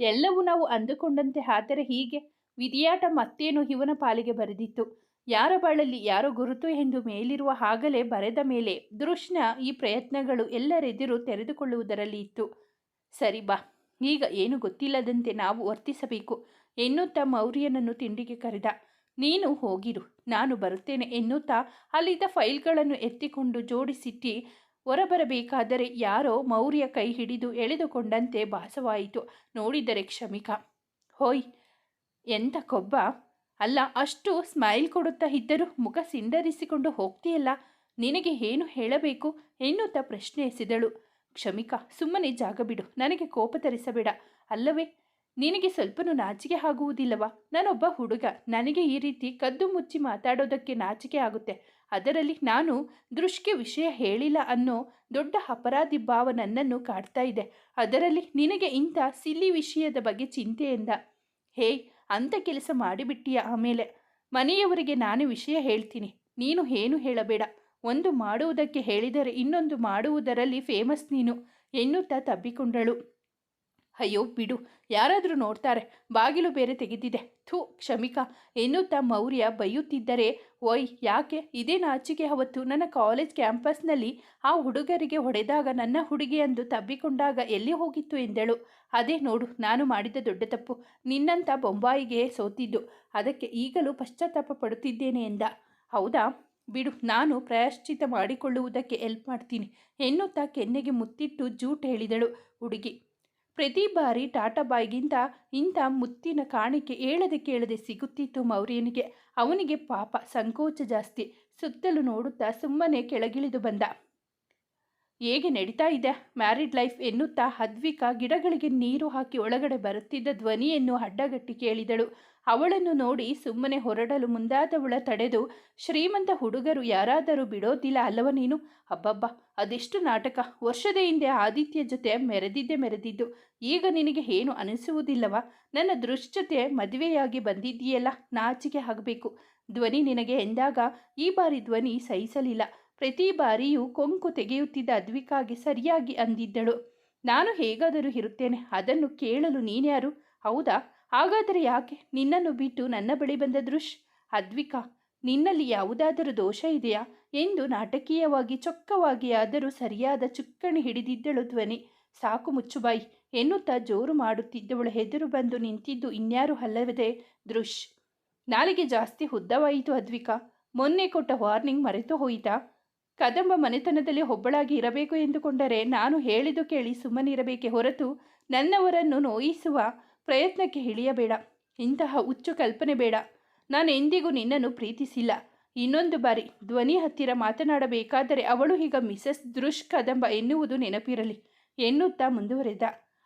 ಎಲ್ಲವೂ ನಾವು ಅಂದುಕೊಂಡಂತೆ, ಆದರೆ ಹೀಗೆ ವಿಧಿಯಾಟ ಮತ್ತೇನು ಇವನ ಪಾಲಿಗೆ ಬರೆದಿತ್ತು. ಯಾರ ಬಾಳಲ್ಲಿ ಯಾರೋ ಗುರುತು ಎಂದು ಮೇಲಿರುವ ಹಾಗಲೇ ಬರೆದ ಮೇಲೆ ದೃಶ್ನ ಈ ಪ್ರಯತ್ನಗಳು ಎಲ್ಲರೆದುರು ತೆರೆದುಕೊಳ್ಳುವುದರಲ್ಲಿ ಇತ್ತು. ಸರಿ ಬಾ, ಈಗ ಏನು ಗೊತ್ತಿಲ್ಲದಂತೆ ನಾವು ವರ್ತಿಸಬೇಕು ಎನ್ನುತ್ತಾ ಮೌರ್ಯನನ್ನು ತಿಂಡಿಗೆ ಕರೆದ. ನೀನು ಹೋಗಿರು, ನಾನು ಬರುತ್ತೇನೆ ಎನ್ನುತ್ತಾ ಅಲ್ಲಿದ್ದ ಫೈಲ್ಗಳನ್ನು ಎತ್ತಿಕೊಂಡು ಜೋಡಿಸಿಟ್ಟಿ ಹೊರಬರಬೇಕಾದರೆ ಯಾರೋ ಮೌರ್ಯ ಕೈ ಹಿಡಿದು ಎಳೆದುಕೊಂಡಂತೆ ಭಾಸವಾಯಿತು. ನೋಡಿದರೆ ಕ್ಷಮಿಕ. ಹೋಯ್ ಎಂತ ಕೊಬ್ಬ. ಅಲ್ಲ, ಅಷ್ಟು ಸ್ಮೈಲ್ ಕೊಡುತ್ತಾ ಇದ್ದರೂ ಮುಖ ಸಿಂಡರಿಸಿಕೊಂಡು ಹೋಗ್ತೀಯಲ್ಲ. ನಿನಗೆ ಏನು ಹೇಳಬೇಕು? ಎನ್ನುತ್ತಾ ಪ್ರಶ್ನೆ ಎಸೆದಳು ಕ್ಷಮಿಕ, ಸುಮ್ಮನೆ ಜಾಗ ಬಿಡು ನನಗೆ ಕೋಪ ತರಿಸಬೇಡ. ಅಲ್ಲವೇ? ನಿನಗೆ ಸ್ವಲ್ಪನೂ ನಾಚಿಕೆ ಆಗುವುದಿಲ್ಲವಾ? ನಾನೊಬ್ಬ ಹುಡುಗ. ನನಗೆ ಈ ರೀತಿ ಕದ್ದು ಮುಚ್ಚಿ ಮಾತಾಡೋದಕ್ಕೆ ನಾಚಿಕೆ ಆಗುತ್ತೆ. ಅದರಲ್ಲಿ ನಾನು ದೃಷ್ಟಿ ವಿಷಯ ಹೇಳಿಲ್ಲ ಅನ್ನೋ ದೊಡ್ಡ ಅಪರಾಧಿ ಭಾವ ನನ್ನನ್ನು ಕಾಡ್ತಾ ಇದೆ. ಅದರಲ್ಲಿ ನಿನಗೆ ಇಂಥ ಸಿಲ್ಲಿ ವಿಷಯದ ಬಗ್ಗೆ ಚಿಂತೆಯಿಂದ ಹೇಯ್ ಅಂಥ ಕೆಲಸ ಮಾಡಿಬಿಟ್ಟಿಯ ಆಮೇಲೆ? ಮನೆಯವರಿಗೆ ನಾನು ವಿಷಯ ಹೇಳ್ತೀನಿ. ನೀನು ಏನು ಹೇಳಬೇಡ. ಒಂದು ಮಾಡುವುದಕ್ಕೆ ಹೇಳಿದರೆ ಇನ್ನೊಂದು ಮಾಡುವುದರಲ್ಲಿ ಫೇಮಸ್ ನೀನು. ಎನ್ನುತ್ತಾ ತಬ್ಬಿಕೊಂಡಳು. ಅಯ್ಯೋ, ಬಿಡು. ಯಾರಾದರೂ ನೋಡ್ತಾರೆ. ಬಾಗಿಲು ಬೇರೆ ತೆಗೆದಿದೆ. ಥೂ, ಕ್ಷಮಿಕಾ. ಎನ್ನುತ್ತಾ ಮೌರ್ಯ ಬೈಯುತ್ತಿದ್ದರೆ, ಓಯ್, ಯಾಕೆ? ಇದೇ ನಾಚಿಕೆ ಅವತ್ತು? ನನ್ನ ಕಾಲೇಜ್ ಕ್ಯಾಂಪಸ್ನಲ್ಲಿ ಆ ಹುಡುಗರಿಗೆ ಹೊಡೆದಾಗ ನನ್ನ ಹುಡುಗಿ ಅಂದು ತಬ್ಬಿಕೊಂಡಾಗ ಎಲ್ಲಿ ಹೋಗಿತ್ತು ಎಂದಳು. ಅದೇ ನೋಡು, ನಾನು ಮಾಡಿದ ದೊಡ್ಡ ತಪ್ಪು. ನಿನ್ನಂಥ ಬೊಂಬಾಯಿಗೆ ಸೋತಿದ್ದು. ಅದಕ್ಕೆ ಈಗಲೂ ಪಶ್ಚಾತ್ತಾಪ ಪಡುತ್ತಿದ್ದೇನೆ ಎಂದ. ಹೌದಾ? ಬಿಡು, ನಾನು ಪ್ರಾಯಶ್ಚಿತ ಮಾಡಿಕೊಳ್ಳುವುದಕ್ಕೆ ಎಲ್ಪ್ ಮಾಡ್ತೀನಿ. ಎನ್ನುತ್ತಾ ಕೆನ್ನೆಗೆ ಮುತ್ತಿಟ್ಟು ಜೂಟ್ ಹೇಳಿದಳು ಹುಡುಗಿ. ಪ್ರತಿ ಬಾರಿ ಟಾಟಾ ಬಾಯ್ಗಿಂತ ಇಂಥ ಮುತ್ತಿನ ಕಾಣಿಕೆ ಹೇಳದೆ ಕೇಳದೆ ಸಿಗುತ್ತಿತ್ತು ಮೌರ್ಯನಿಗೆ. ಅವನಿಗೆ ಪಾಪ, ಸಂಕೋಚ ಜಾಸ್ತಿ. ಸುತ್ತಲೂ ನೋಡುತ್ತಾ ಸುಮ್ಮನೆ ಕೆಳಗಿಳಿದು ಬಂದ. ಹೇಗೆ ನಡೀತಾ ಇದೆ? ಮ್ಯಾರಿಡ್ ಲೈಫ್ ಎನ್ನುತ್ತಾ ಹದ್ವಿಕಾ ಗಿಡಗಳಿಗೆ ನೀರು ಹಾಕಿ ಒಳಗಡೆ ಬರುತ್ತಿದ್ದ ಧ್ವನಿಯನ್ನು ಅಡ್ಡಗಟ್ಟಿ ಕೇಳಿದಳು. ಅವಳನ್ನು ನೋಡಿ ಸುಮ್ಮನೆ ಹೊರಡಲು ಮುಂದಾದವಳ ತಡೆದು ಶ್ರೀಮಂತ ಹುಡುಗರು ಯಾರಾದರೂ ಬಿಡೋದಿಲ್ಲ ಅಲ್ಲವ ನೀನು? ಅಬ್ಬಬ್ಬ, ಅದೆಷ್ಟು ನಾಟಕ. ವರ್ಷದ ಹಿಂದೆ ಆದಿತ್ಯ ಜೊತೆ ಮೆರೆದಿದ್ದೆ ಮೆರೆದಿದ್ದು. ಈಗ ನಿನಗೆ ಏನು ಅನಿಸುವುದಿಲ್ಲವ? ನನ್ನ ದೃಶ್ಯತೆ ಮದುವೆಯಾಗಿ ಬಂದಿದ್ದೀಯಲ್ಲ, ನಾಚಿಕೆ ಆಗಬೇಕು. ಧ್ವನಿ ನಿನಗೆ ಎಂದಾಗ ಈ ಬಾರಿ ಧ್ವನಿ ಸಹಿಸಲಿಲ್ಲ. ಪ್ರತಿ ಬಾರಿಯೂ ಕೊಂಕು ತೆಗೆಯುತ್ತಿದ್ದ ಅದ್ವಿಕಾಗಿ ಸರಿಯಾಗಿ ಅಂದಿದ್ದಳು. ನಾನು ಹೇಗಾದರೂ ಇರುತ್ತೇನೆ, ಅದನ್ನು ಕೇಳಲು ನೀನ್ಯಾರು? ಹೌದಾ? ಹಾಗಾದರೆ ಯಾಕೆ? ನಿನ್ನನ್ನು ಬಿಟ್ಟು ನನ್ನ ಬಳಿ ಬಂದ ದೃಶ್, ಅದ್ವಿಕಾ, ನಿನ್ನಲ್ಲಿ ಯಾವುದಾದರೂ ದೋಷ ಇದೆಯಾ? ಎಂದು ನಾಟಕೀಯವಾಗಿ ಚೊಕ್ಕವಾಗಿ ಆದರೂ ಸರಿಯಾದ ಚುಕ್ಕಣಿ ಹಿಡಿದಿದ್ದಳು ಧ್ವನಿ. ಸಾಕು ಮುಚ್ಚುಬಾಯಿ, ಎನ್ನುತ್ತಾ ಜೋರು ಮಾಡುತ್ತಿದ್ದವಳು ಹೆದರು ಬಂದು ನಿಂತಿದ್ದು ಇನ್ಯಾರು ಅಲ್ಲವದೆ ದೃಶ್? ನಾಲಿಗೆ ಜಾಸ್ತಿ ಉದ್ದವಾಯಿತು ಅದ್ವಿಕಾ. ಮೊನ್ನೆ ಕೊಟ್ಟ ವಾರ್ನಿಂಗ್ ಮರೆತು ಹೋಯಿತಾ? ಕದಂಬ ಮನೆತನದಲ್ಲಿ ಒಬ್ಬಳಾಗಿ ಇರಬೇಕು ಎಂದುಕೊಂಡರೆ ನಾನು ಹೇಳಿದು ಕೇಳಿ ಸುಮ್ಮನಿರಬೇಕೆ ಹೊರತು ನನ್ನವರನ್ನು ನೋಯಿಸುವ ಪ್ರಯತ್ನಕ್ಕೆ ಇಳಿಯಬೇಡ. ಇಂತಹ ಹುಚ್ಚು ಕಲ್ಪನೆ ಬೇಡ. ನಾನು ಎಂದಿಗೂ ನಿನ್ನನ್ನು ಪ್ರೀತಿಸಿಲ್ಲ. ಇನ್ನೊಂದು ಬಾರಿ ಧ್ವನಿ ಹತ್ತಿರ ಮಾತನಾಡಬೇಕಾದರೆ ಅವಳು ಈಗ ಮಿಸಸ್ ದೃಶ್ ಕದಂಬ ಎನ್ನುವುದು ನೆನಪಿರಲಿ. ಎನ್ನುತ್ತಾ ಮುಂದುವರೆದ.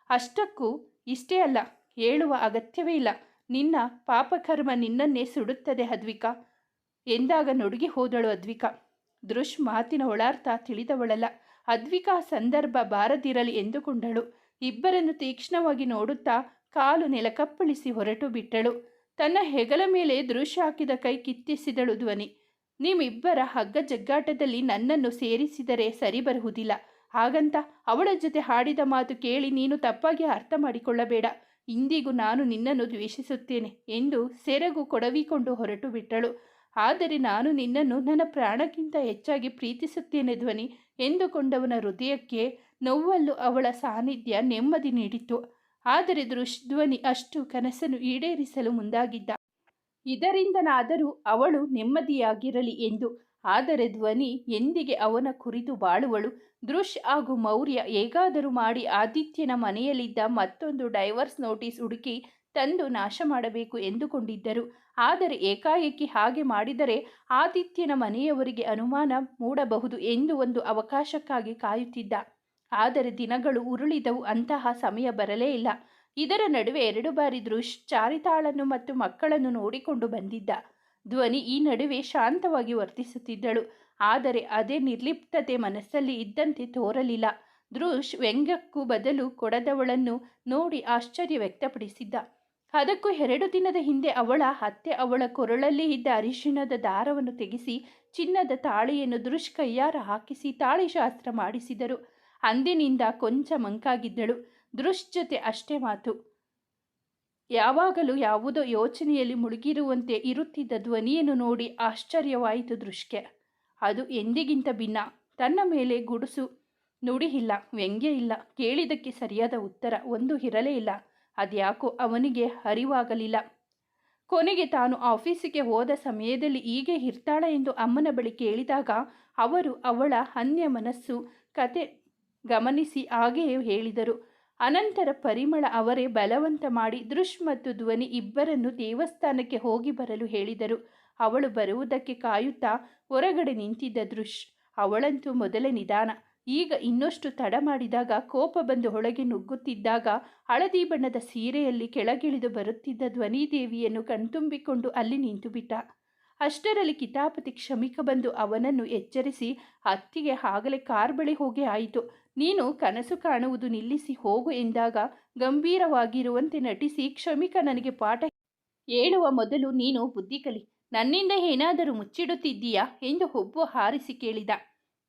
ಅಷ್ಟಕ್ಕೂ ಇಷ್ಟೇ ಅಲ್ಲ, ಹೇಳುವ ಅಗತ್ಯವೇ ಇಲ್ಲ. ನಿನ್ನ ಪಾಪಕರ್ಮ ನಿನ್ನನ್ನೇ ಸುಡುತ್ತದೆ ಅದ್ವಿಕಾ. ಎಂದಾಗ ನೊಡುಗಿ ಹೋದಳು ಅದ್ವಿಕಾ. ದೃಶ್ ಮಾತಿನ ಒಳಾರ್ಥ ತಿಳಿದವಳಲ್ಲ. ಅದ್ವಿಕಾ ಸಂದರ್ಭ ಬಾರದಿರಲಿ ಎಂದುಕೊಂಡಳು. ಇಬ್ಬರನ್ನು ತೀಕ್ಷ್ಣವಾಗಿ ನೋಡುತ್ತಾ ಕಾಲು ನೆಲಕಪ್ಪಳಿಸಿ ಹೊರಟು ಬಿಟ್ಟಳು. ತನ್ನ ಹೆಗಲ ಮೇಲೆ ದೃಶ್ಯ ಹಾಕಿದ ಕೈ ಕಿತ್ತಿಸಿದಳು ಧ್ವನಿ. ನಿಮ್ಮಿಬ್ಬರ ಹಗ್ಗ ಜಗ್ಗಾಟದಲ್ಲಿ ನನ್ನನ್ನು ಸೇರಿಸಿದರೆ ಸರಿ ಬರುವುದಿಲ್ಲ. ಹಾಗಂತ ಅವಳ ಜೊತೆ ಹಾಡಿದ ಮಾತು ಕೇಳಿ ನೀನು ತಪ್ಪಾಗಿ ಅರ್ಥ ಮಾಡಿಕೊಳ್ಳಬೇಡ. ಇಂದಿಗೂ ನಾನು ನಿನ್ನನ್ನು ದ್ವೇಷಿಸುತ್ತೇನೆ ಎಂದು ಸೆರಗು ಕೊಡವಿಕೊಂಡು ಹೊರಟು ಬಿಟ್ಟಳು. ಆದರೆ ನಾನು ನಿನ್ನನ್ನು ನನ್ನ ಪ್ರಾಣಕ್ಕಿಂತ ಹೆಚ್ಚಾಗಿ ಪ್ರೀತಿಸುತ್ತೇನೆ ಧ್ವನಿ ಎಂದುಕೊಂಡವನ ಹೃದಯಕ್ಕೆ ನೋವಲ್ಲೂ ಅವಳ ಸಾನ್ನಿಧ್ಯ ನೆಮ್ಮದಿ ನೀಡಿತು. ಆದರೆ ದೃಶ್ಧ್ವನಿ ಅಷ್ಟು ಕನಸನ್ನು ಈಡೇರಿಸಲು ಮುಂದಾಗಿದ್ದ. ಇದರಿಂದನಾದರೂ ಅವಳು ನೆಮ್ಮದಿಯಾಗಿರಲಿ ಎಂದು. ಆದರೆ ಧ್ವನಿ ಎಂದಿಗೆ ಅವನ ಕುರಿತು ಬಾಳುವಳು? ದೃಶ್ ಹಾಗೂ ಮೌರ್ಯ ಹೇಗಾದರೂ ಮಾಡಿ ಆದಿತ್ಯನ ಮನೆಯಲ್ಲಿದ್ದ ಮತ್ತೊಂದು ಡೈವರ್ಸ್ ನೋಟಿಸ್ ಹುಡುಕಿ ತಂದು ನಾಶ ಮಾಡಬೇಕು ಎಂದುಕೊಂಡಿದ್ದರು. ಆದರೆ ಏಕಾಏಕಿ ಹಾಗೆ ಮಾಡಿದರೆ ಆದಿತ್ಯನ ಮನೆಯವರಿಗೆ ಅನುಮಾನ ಮೂಡಬಹುದು ಎಂದು ಒಂದು ಅವಕಾಶಕ್ಕಾಗಿ ಕಾಯುತ್ತಿದ್ದ. ಆದರೆ ದಿನಗಳು ಉರುಳಿದವು, ಅಂತಹ ಸಮಯ ಬರಲೇ ಇಲ್ಲ. ಇದರ ನಡುವೆ ಎರಡು ಬಾರಿ ದೃಶ್ ಚಾರಿತಾಳನ್ನು ಮತ್ತು ಮಕ್ಕಳನ್ನು ನೋಡಿಕೊಂಡು ಬಂದಿದ್ದ. ಧ್ವನಿ ಈ ನಡುವೆ ಶಾಂತವಾಗಿ ವರ್ತಿಸುತ್ತಿದ್ದಳು, ಆದರೆ ಅದೇ ನಿರ್ಲಿಪ್ತತೆ ಮನಸ್ಸಲ್ಲಿ ಇದ್ದಂತೆ ತೋರಲಿಲ್ಲ. ದೃಶ್ ವ್ಯಂಗ್ಯಕ್ಕೂ ಬದಲು ಕೊಡದವಳನ್ನು ನೋಡಿ ಆಶ್ಚರ್ಯ ವ್ಯಕ್ತಪಡಿಸಿದ್ದ. ಅದಕ್ಕೂ ಎರಡು ದಿನದ ಹಿಂದೆ ಅವಳ ಹತ್ತೆ ಅವಳ ಕೊರಳಲ್ಲಿ ಇದ್ದ ಅರಿಶಿಣದ ದಾರವನ್ನು ತೆಗೆಸಿ ಚಿನ್ನದ ತಾಳಿಯನ್ನು ದೃಶ್ ಕೈಯಾರ ಹಾಕಿಸಿ ತಾಳಿ ಶಾಸ್ತ್ರ ಮಾಡಿಸಿದರು. ಅಂದಿನಿಂದ ಕೊಂಚ ಮಂಕಾಗಿದ್ದಳು. ದೃಶ್ ಅಷ್ಟೇ ಮಾತು. ಯಾವಾಗಲೂ ಯಾವುದೋ ಯೋಚನೆಯಲ್ಲಿ ಮುಳುಗಿರುವಂತೆ ಇರುತ್ತಿದ್ದ ಧ್ವನಿಯನ್ನು ನೋಡಿ ಆಶ್ಚರ್ಯವಾಯಿತು ದೃಶ್ಯ ಅದು ಎಂದಿಗಿಂತ ಭಿನ್ನ. ತನ್ನ ಮೇಲೆ ಗುಡುಸು ನುಡಿ ಇಲ್ಲ. ವ್ಯಂಗ್ಯ ಇಲ್ಲ. ಕೇಳಿದಕ್ಕೆ ಸರಿಯಾದ ಉತ್ತರ ಒಂದು ಇರಲೇ ಇಲ್ಲ. ಅದ್ಯಾಕೋ ಅವನಿಗೆ ಅರಿವಾಗಲಿಲ್ಲ. ಕೊನೆಗೆ ತಾನು ಆಫೀಸಿಗೆ ಹೋದ ಸಮಯದಲ್ಲಿ ಹೀಗೆ ಇರ್ತಾಳೆ ಎಂದು ಅಮ್ಮನ ಬಳಿ ಕೇಳಿದಾಗ ಅವರು ಅವಳ ಅನ್ಯ ಮನಸ್ಸು, ಕತೆ ಗಮನಿಸಿ ಹಾಗೆಯೇ ಹೇಳಿದರು. ಅನಂತರ ಪರಿಮಳ ಅವರೇ ಬಲವಂತ ಮಾಡಿ ದೃಶ್ ಮತ್ತು ಧ್ವನಿ ಇಬ್ಬರನ್ನು ದೇವಸ್ಥಾನಕ್ಕೆ ಹೋಗಿ ಬರಲು ಹೇಳಿದರು. ಅವಳು ಬರುವುದಕ್ಕೆ ಕಾಯುತ್ತಾ ಹೊರಗಡೆ ನಿಂತಿದ್ದ ದೃಶ್ ಅವಳಂತೂ ಮೊದಲೇ ನಿಧಾನ. ಈಗ ಇನ್ನಷ್ಟು ತಡ ಮಾಡಿದಾಗ ಕೋಪ ಬಂದು ಒಳಗೆ ನುಗ್ಗುತ್ತಿದ್ದಾಗ ಹಳದಿ ಬಣ್ಣದ ಸೀರೆಯಲ್ಲಿ ಕೆಳಗಿಳಿದು ಬರುತ್ತಿದ್ದ ಧ್ವನಿದೇವಿಯನ್ನು ಕಣ್ತುಂಬಿಕೊಂಡು ಅಲ್ಲಿ ನಿಂತುಬಿಟ್ಟ ಅಷ್ಟರಲ್ಲಿ ಕಿತಾಪತಿ ಕ್ಷಮಿಕ ಬಂದು ಅವನನ್ನು ಎಚ್ಚರಿಸಿ, ಅತ್ತಿಗೆ ಆಗಲೇ ಕಾರ್ ಬಳಿ ಹೋಗಿ ಆಯಿತು. ನೀನು ಕನಸು ಕಾಣುವುದು ನಿಲ್ಲಿಸಿ ಹೋಗು ಎಂದಾಗ ಗಂಭೀರವಾಗಿರುವಂತೆ ನಟಿಸಿ ಕ್ಷಮಿಕ ನನಗೆ ಪಾಠ ಹೇಳುವ ಮೊದಲು ನೀನು ಬುದ್ಧಿ ಕಲಿ. ನನ್ನಿಂದ ಏನಾದರೂ ಮುಚ್ಚಿಡುತ್ತಿದ್ದೀಯಾ ಎಂದು ಹೊಬ್ಬು ಹಾರಿಸಿ ಕೇಳಿದ.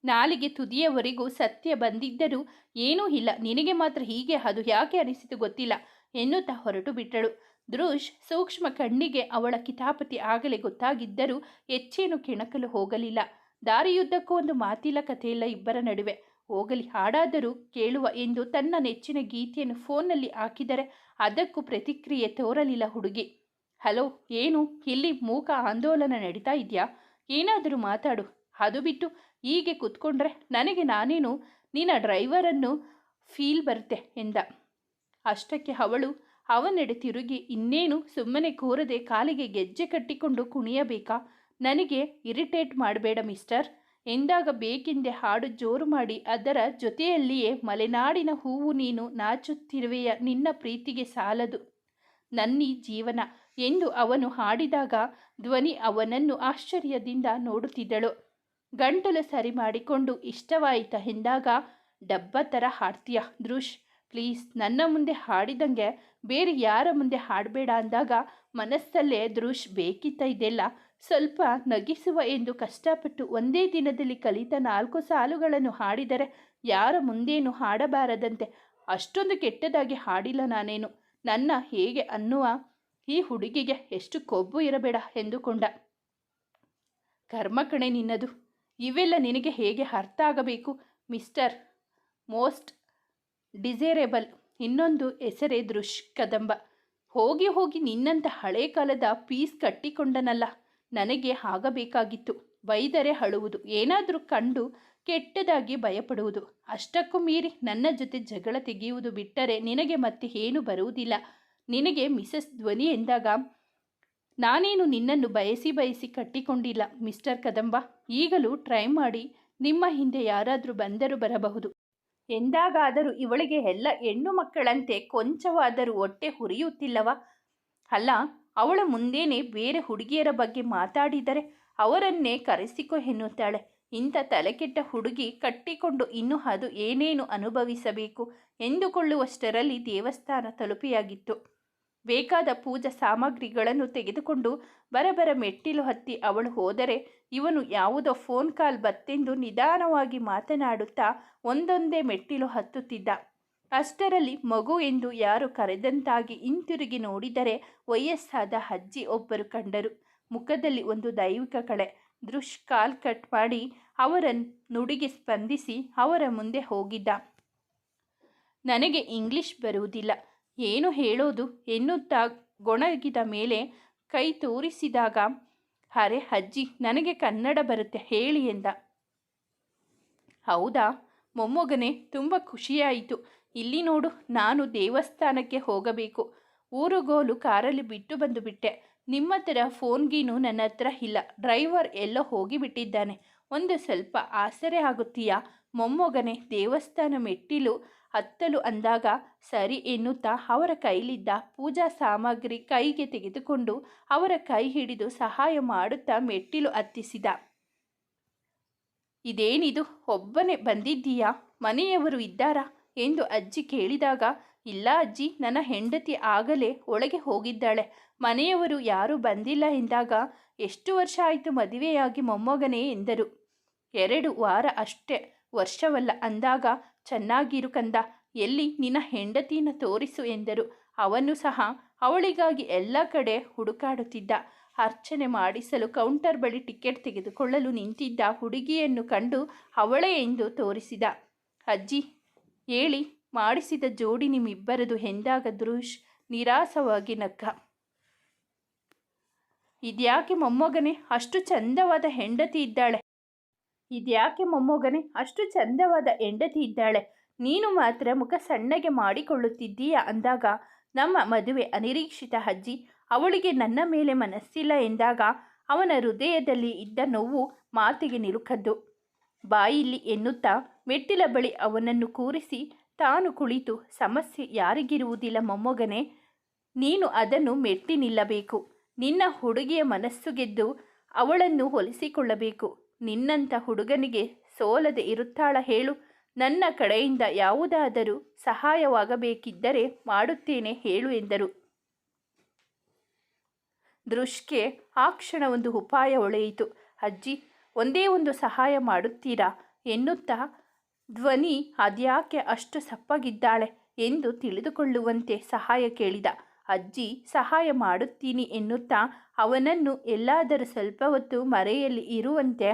ನಾಲಿಗೆ ತುದಿಯವರೆಗೂ ಸತ್ಯ ಬಂದಿದ್ದರೂ ಏನೂ ಇಲ್ಲ. ನಿನಗೆ ಮಾತ್ರ ಹೀಗೆ, ಅದು ಯಾಕೆ ಅನಿಸಿತು ಗೊತ್ತಿಲ್ಲ ಎನ್ನುತ್ತಾ ಹೊರಟು ಬಿಟ್ಟಳು. ದೃಶ್ ಸೂಕ್ಷ್ಮ ಕಣ್ಣಿಗೆ ಅವಳ ಕಿತಾಪತಿ ಆಗಲೇ ಗೊತ್ತಾಗಿದ್ದರೂ ಹೆಚ್ಚೇನು ಕೆಣಕಲು ಹೋಗಲಿಲ್ಲ. ದಾರಿಯುದ್ದಕ್ಕೂ ಒಂದು ಮಾತಿಲ್ಲ ಕಥೆಯಿಲ್ಲ ಇಬ್ಬರ ನಡುವೆ. ಹೋಗಲಿ. ಹಾಡಾದರೂ ಕೇಳುವ ಎಂದು ತನ್ನ ನೆಚ್ಚಿನ ಗೀತೆಯನ್ನು ಫೋನ್ನಲ್ಲಿ ಹಾಕಿದರೆ ಅದಕ್ಕೂ ಪ್ರತಿಕ್ರಿಯೆ ತೋರಲಿಲ್ಲ ಹುಡುಗಿ. ಹಲೋ, ಏನು? ಇಲ್ಲಿ ಮೂಕ ಆಂದೋಲನ ನಡೀತಾ ಇದೆಯಾ? ಏನಾದರೂ ಮಾತಾಡು. ಅದು ಬಿಟ್ಟು ಹೀಗೆ ಕೂತ್ಕೊಂಡ್ರೆ ನನಗೆ ನಾನೇನು? ನಿನ್ನ ಡ್ರೈವರನ್ನು ಫೀಲ್ ಬರುತ್ತೆ ಎಂದ. ಅಷ್ಟಕ್ಕೆ ಅವಳು ಅವನೆಡೆ ತಿರುಗಿ, ಇನ್ನೇನು? ಸುಮ್ಮನೆ ಕೂರದೆ ಕಾಲಿಗೆ ಗೆಜ್ಜೆ ಕಟ್ಟಿಕೊಂಡು ಕುಣಿಯಬೇಕಾ? ನನಗೆ ಇರಿಟೇಟ್ ಮಾಡಬೇಡ ಮಿಸ್ಟರ್. ಎಂದಾಗ ಬೇಕೆಂದೆ ಹಾಡು ಜೋರು ಮಾಡಿ ಅದರ ಜೊತೆಯಲ್ಲಿಯೇ ಮಲೆನಾಡಿನ ಹೂವು ನೀನು ನಾಚುತ್ತಿರುವೆಯ ನಿನ್ನ ಪ್ರೀತಿಗೆ ಸಾಲದು. ನನ್ನಿ ಜೀವನ ಎಂದು ಅವನು ಹಾಡಿದಾಗ ಧ್ವನಿ ಅವನನ್ನು ಆಶ್ಚರ್ಯದಿಂದ ನೋಡುತ್ತಿದ್ದಳು. ಗಂಟಲು ಸರಿ ಮಾಡಿಕೊಂಡು ಇಷ್ಟವಾಯಿತ ಎಂದಾಗ, ಡಬ್ಬ ಥರ ಹಾಡ್ತೀಯ ದೃಶ್ ಪ್ಲೀಸ್ ನನ್ನ ಮುಂದೆ ಹಾಡಿದಂಗೆ ಬೇರೆ ಯಾರ ಮುಂದೆ ಹಾಡಬೇಡ ಅಂದಾಗ ಮನಸ್ಸಲ್ಲೇ ದೃಶ್ ಬೇಕಿತ್ತ ಇದೆಲ್ಲ ಸ್ವಲ್ಪ ನಗಿಸುವ ಎಂದು ಕಷ್ಟಪಟ್ಟು ಒಂದೇ ದಿನದಲ್ಲಿ ಕಲಿತ ನಾಲ್ಕು ಸಾಲುಗಳನ್ನು ಹಾಡಿದರೆ ಯಾರ ಮುಂದೇನು ಹಾಡಬಾರದಂತೆ? ಅಷ್ಟೊಂದು ಕೆಟ್ಟದಾಗಿ ಹಾಡಿಲ್ಲ ನಾನೇನು? ನನ್ನ ಹೇಗೆ ಅನ್ನುವ ಈ ಹುಡುಗಿಗೆ ಎಷ್ಟು ಕೊಬ್ಬು ಇರಬೇಡ ಎಂದುಕೊಂಡ. ಕರ್ಮ ಕಣೆ ನಿನ್ನದು. ಇವೆಲ್ಲ ನಿನಗೆ ಹೇಗೆ ಅರ್ಥ ಆಗಬೇಕು? Mister most desirable. ಇನ್ನೊಂದು ಹೆಸರೇ ದೃಶ್ ಕದಂಬ. ಹೋಗಿ ಹೋಗಿ ನಿನ್ನಂಥ ಹಳೆ ಕಾಲದ ಪೀಸ್ ಕಟ್ಟಿಕೊಂಡನಲ್ಲ. ನನಗೆ ಆಗಬೇಕಾಗಿತ್ತು ಬೈದರೆ ಅಳುವುದು ಏನಾದರೂ ಕಂಡು ಕೆಟ್ಟದಾಗಿ ಭಯಪಡುವುದು. ಅಷ್ಟಕ್ಕೂ ಮೀರಿ ನನ್ನ ಜೊತೆ ಜಗಳ ತೆಗೆಯುವುದು ಬಿಟ್ಟರೆ ನಿನಗೆ ಮತ್ತೆ ಏನು ಬರುವುದಿಲ್ಲ. ನಿನಗೆ ಮಿಸಸ್ ಧ್ವನಿ ಎಂದಾಗ, ನಾನೇನು ನಿನ್ನನ್ನು ಬಯಸಿ ಬಯಸಿ ಕಟ್ಟಿಕೊಂಡಿಲ್ಲ, ಮಿಸ್ಟರ್ ಕದಂಬ. ಈಗಲೂ ಟ್ರೈ ಮಾಡಿ, ನಿಮ್ಮ ಹಿಂದೆ ಯಾರಾದರೂ ಬಂದರೂ ಬರಬಹುದು. ಎಂದಾಗಾದರೂ ಇವಳಿಗೆ ಎಲ್ಲ ಹೆಣ್ಣು ಮಕ್ಕಳಂತೆ ಕೊಂಚವಾದರೂ ಹೊಟ್ಟೆ ಹುರಿಯುತ್ತಿಲ್ಲವ? ಅಲ್ಲ ಅವಳ ಮುಂದೇನೆ ಬೇರೆ ಹುಡುಗಿಯರ ಬಗ್ಗೆ ಮಾತಾಡಿದರೆ ಅವರನ್ನೇ ಕರೆಸಿಕೊ ಎನ್ನುತ್ತಾಳೆ. ಇಂಥ ತಲೆಕೆಟ್ಟ ಹುಡುಗಿ ಕಟ್ಟಿಕೊಂಡು ಇನ್ನೂ ಅದು ಏನೇನು ಅನುಭವಿಸಬೇಕು ಎಂದುಕೊಳ್ಳುವಷ್ಟರಲ್ಲಿ ದೇವಸ್ಥಾನ ತಲುಪಿಯಾಗಿತ್ತು. ಬೇಕಾದ ಪೂಜಾ ಸಾಮಗ್ರಿಗಳನ್ನು ತೆಗೆದುಕೊಂಡು ಬರಬರ ಮೆಟ್ಟಿಲು ಹತ್ತಿ ಅವಳು ಹೋದರೆ ಇವನು ಯಾವುದೋ ಫೋನ್ ಕಾಲ್ ಬತ್ತೆಂದು ನಿಧಾನವಾಗಿ ಮಾತನಾಡುತ್ತಾ ಒಂದೊಂದೇ ಮೆಟ್ಟಿಲು ಹತ್ತುತ್ತಿದ್ದ. ಅಷ್ಟರಲ್ಲಿ ಮಗು ಎಂದು ಯಾರು ಕರೆದಂತಾಗಿ ಹಿಂತಿರುಗಿ ನೋಡಿದರೆ ವಯಸ್ಸಾದ ಅಜ್ಜಿ ಒಬ್ಬರು ಕಂಡರು. ಮುಖದಲ್ಲಿ ಒಂದು ದೈವಿಕ ಕಳೆ. ದೃಶ್ ಕಾಲ್ ಕಟ್ ಮಾಡಿ ಅವರ ನುಡಿಗೆ ಸ್ಪಂದಿಸಿ ಅವರ ಮುಂದೆ ಹೋಗಿದ್ದ. ನನಗೆ ಇಂಗ್ಲಿಷ್ ಬರುವುದಿಲ್ಲ. ಏನು ಹೇಳೋದು? ಎನ್ನುತ್ತಾ ಗೊಣಗಿದ ಮೇಲೆ ಕೈ ತೋರಿಸಿದಾಗ, ಅರೆ ಅಜ್ಜಿ, ನನಗೆ ಕನ್ನಡ ಬರುತ್ತೆ, ಹೇಳಿ ಎಂದ. ಹೌದಾ? ಮೊಮ್ಮಗನೇ ತುಂಬ ಖುಷಿಯಾಯಿತು. ಇಲ್ಲಿ ನೋಡು, ನಾನು ದೇವಸ್ಥಾನಕ್ಕೆ ಹೋಗಬೇಕು. ಊರುಗೋಲು ಕಾರಲ್ಲಿ ಬಿಟ್ಟು ಬಂದು ಬಿಟ್ಟೆ. ನಿಮ್ಮ ಹತ್ರ ಫೋನ್ಗೀನು ನನ್ನ ಹತ್ರ ಇಲ್ಲ. ಡ್ರೈವರ್ ಎಲ್ಲೋ ಹೋಗಿಬಿಟ್ಟಿದ್ದಾನೆ ಒಂದು ಸ್ವಲ್ಪ ಆಸರೆ ಆಗುತ್ತೀಯಾ? ಮೊಮ್ಮಗನೇ, ದೇವಸ್ಥಾನ ಮೆಟ್ಟಿಲು ಹತ್ತಲು ಅಂದಾಗ ಸರಿ ಎನ್ನುತ್ತಾ ಅವರ ಕೈಲಿದ್ದ ಪೂಜಾ ಸಾಮಗ್ರಿ ಕೈಗೆ ತೆಗೆದುಕೊಂಡು ಅವರ ಕೈ ಹಿಡಿದು ಸಹಾಯ ಮಾಡುತ್ತಾ ಮೆಟ್ಟಿಲು ಹತ್ತಿಸಿದ. ಇದೇನಿದು? ಒಬ್ಬನೇ ಬಂದಿದ್ದೀಯಾ? ಮನೆಯವರು ಇದ್ದಾರಾ? ಎಂದು ಅಜ್ಜಿ ಕೇಳಿದಾಗ, ಇಲ್ಲ ಅಜ್ಜಿ, ನನ್ನ ಹೆಂಡತಿ ಆಗಲೇ ಒಳಗೆ ಹೋಗಿದ್ದಾಳೆ. ಮನೆಯವರು ಯಾರೂ ಬಂದಿಲ್ಲ ಎಂದಾಗ, ಎಷ್ಟು ವರ್ಷ ಆಯಿತು ಮದುವೆಯಾಗಿ ಮೊಮ್ಮಗನೇ ಎಂದರು. ಎರಡು ವಾರ ಅಷ್ಟೇ, ವರ್ಷವಲ್ಲ ಅಂದಾಗ, ಚೆನ್ನಾಗಿರು ಕಂದ, ಎಲ್ಲಿ ನಿನ್ನ ಹೆಂಡತಿಯನ್ನು ತೋರಿಸು ಎಂದರು. ಅವನು ಸಹ ಅವಳಿಗಾಗಿ ಎಲ್ಲ ಕಡೆ ಹುಡುಕಾಡುತ್ತಿದ್ದ. ಅರ್ಚನೆ ಮಾಡಿಸಲು ಕೌಂಟರ್ ಬಳಿ ಟಿಕೆಟ್ ತೆಗೆದುಕೊಳ್ಳಲು ನಿಂತಿದ್ದ ಹುಡುಗಿಯನ್ನು ಕಂಡು ಅವಳೇ ಎಂದು ತೋರಿಸಿದ. ಅಜ್ಜಿ, ಹೇಳಿ, ಮಾಡಿಸಿದ ಜೋಡಿ ನಿಮ್ಮಿಬ್ಬರದು ಎಂದಾಗ ದೃಶ್ ನಿರಾಸವಾಗಿ ನಕ್ಕ ಇದ್ಯಾಕೆ ಮೊಮ್ಮಗನೇ, ಅಷ್ಟು ಚಂದವಾದ ಹೆಂಡತಿ ಇದ್ದಾಳೆ. ಇದ್ಯಾಕೆ ಮೊಮ್ಮಗನೇ, ಅಷ್ಟು ಚಂದವಾದ ಹೆಂಡತಿ ಇದ್ದಾಳೆ. ನೀನು ಮಾತ್ರ ಮುಖ ಸಣ್ಣಗೆ ಮಾಡಿಕೊಳ್ಳುತ್ತಿದ್ದೀಯಾ? ಅಂದಾಗ, ನಮ್ಮ ಮದುವೆ ಅನಿರೀಕ್ಷಿತ ಅಜ್ಜಿ. ಅವಳಿಗೆ ನನ್ನ ಮೇಲೆ ಮನಸ್ಸಿಲ್ಲ ಎಂದಾಗ ಅವನ ಹೃದಯದಲ್ಲಿ ಇದ್ದ ನೋವು ಮಾತಿಗೆ ನಿಲುಕದ್ದು. ಬಾಯಿಲಿ ಎನ್ನುತ್ತಾ ಮೆಟ್ಟಿಲ ಬಳಿ ಅವನನ್ನು ಕೂರಿಸಿ ತಾನು ಕುಳಿತು, ಸಮಸ್ಯೆ ಯಾರಿಗಿರುವುದಿಲ್ಲ ಮೊಮ್ಮಗನೇ, ನೀನು ಅದನ್ನು ಮೆಟ್ಟಿ ನಿಲ್ಲಬೇಕು. ನಿನ್ನ ಹುಡುಗಿಯ ಮನಸ್ಸು ಗೆದ್ದು ಅವಳನ್ನು ಹೊಲಿಸಿಕೊಳ್ಳಬೇಕು. ನಿನ್ನಂಥ ಹುಡುಗನಿಗೆ ಸೋಲದೆ ಇರುತ್ತಾಳ ಹೇಳು. ನನ್ನ ಕಡೆಯಿಂದ ಯಾವುದಾದರೂ ಸಹಾಯವಾಗಬೇಕಿದ್ದರೆ ಮಾಡುತ್ತೇನೆ ಹೇಳು ಎಂದರು. ದೃಶ್ಗೆ ಆ ಕ್ಷಣ ಒಂದು ಉಪಾಯ ಒಳೆಯಿತು. ಅಜ್ಜಿ, ಒಂದೇ ಒಂದು ಸಹಾಯ ಮಾಡುತ್ತೀರಾ? ಎನ್ನುತ್ತಾ, ಧ್ವನಿ ಅದ್ಯಾಕೆ ಅಷ್ಟು ಸಪ್ಪಗಿದ್ದಾಳೆ ಎಂದು ತಿಳಿದುಕೊಳ್ಳುವಂತೆ ಸಹಾಯ ಕೇಳಿದ. ಅಜ್ಜಿ, ಸಹಾಯ ಮಾಡುತ್ತೀನಿ ಎನ್ನುತ್ತಾ, ಅವನನ್ನು ಎಲ್ಲಾದರೂ ಸ್ವಲ್ಪ ಹೊತ್ತು ಮರೆಯಲ್ಲಿ ಇರುವಂತೆ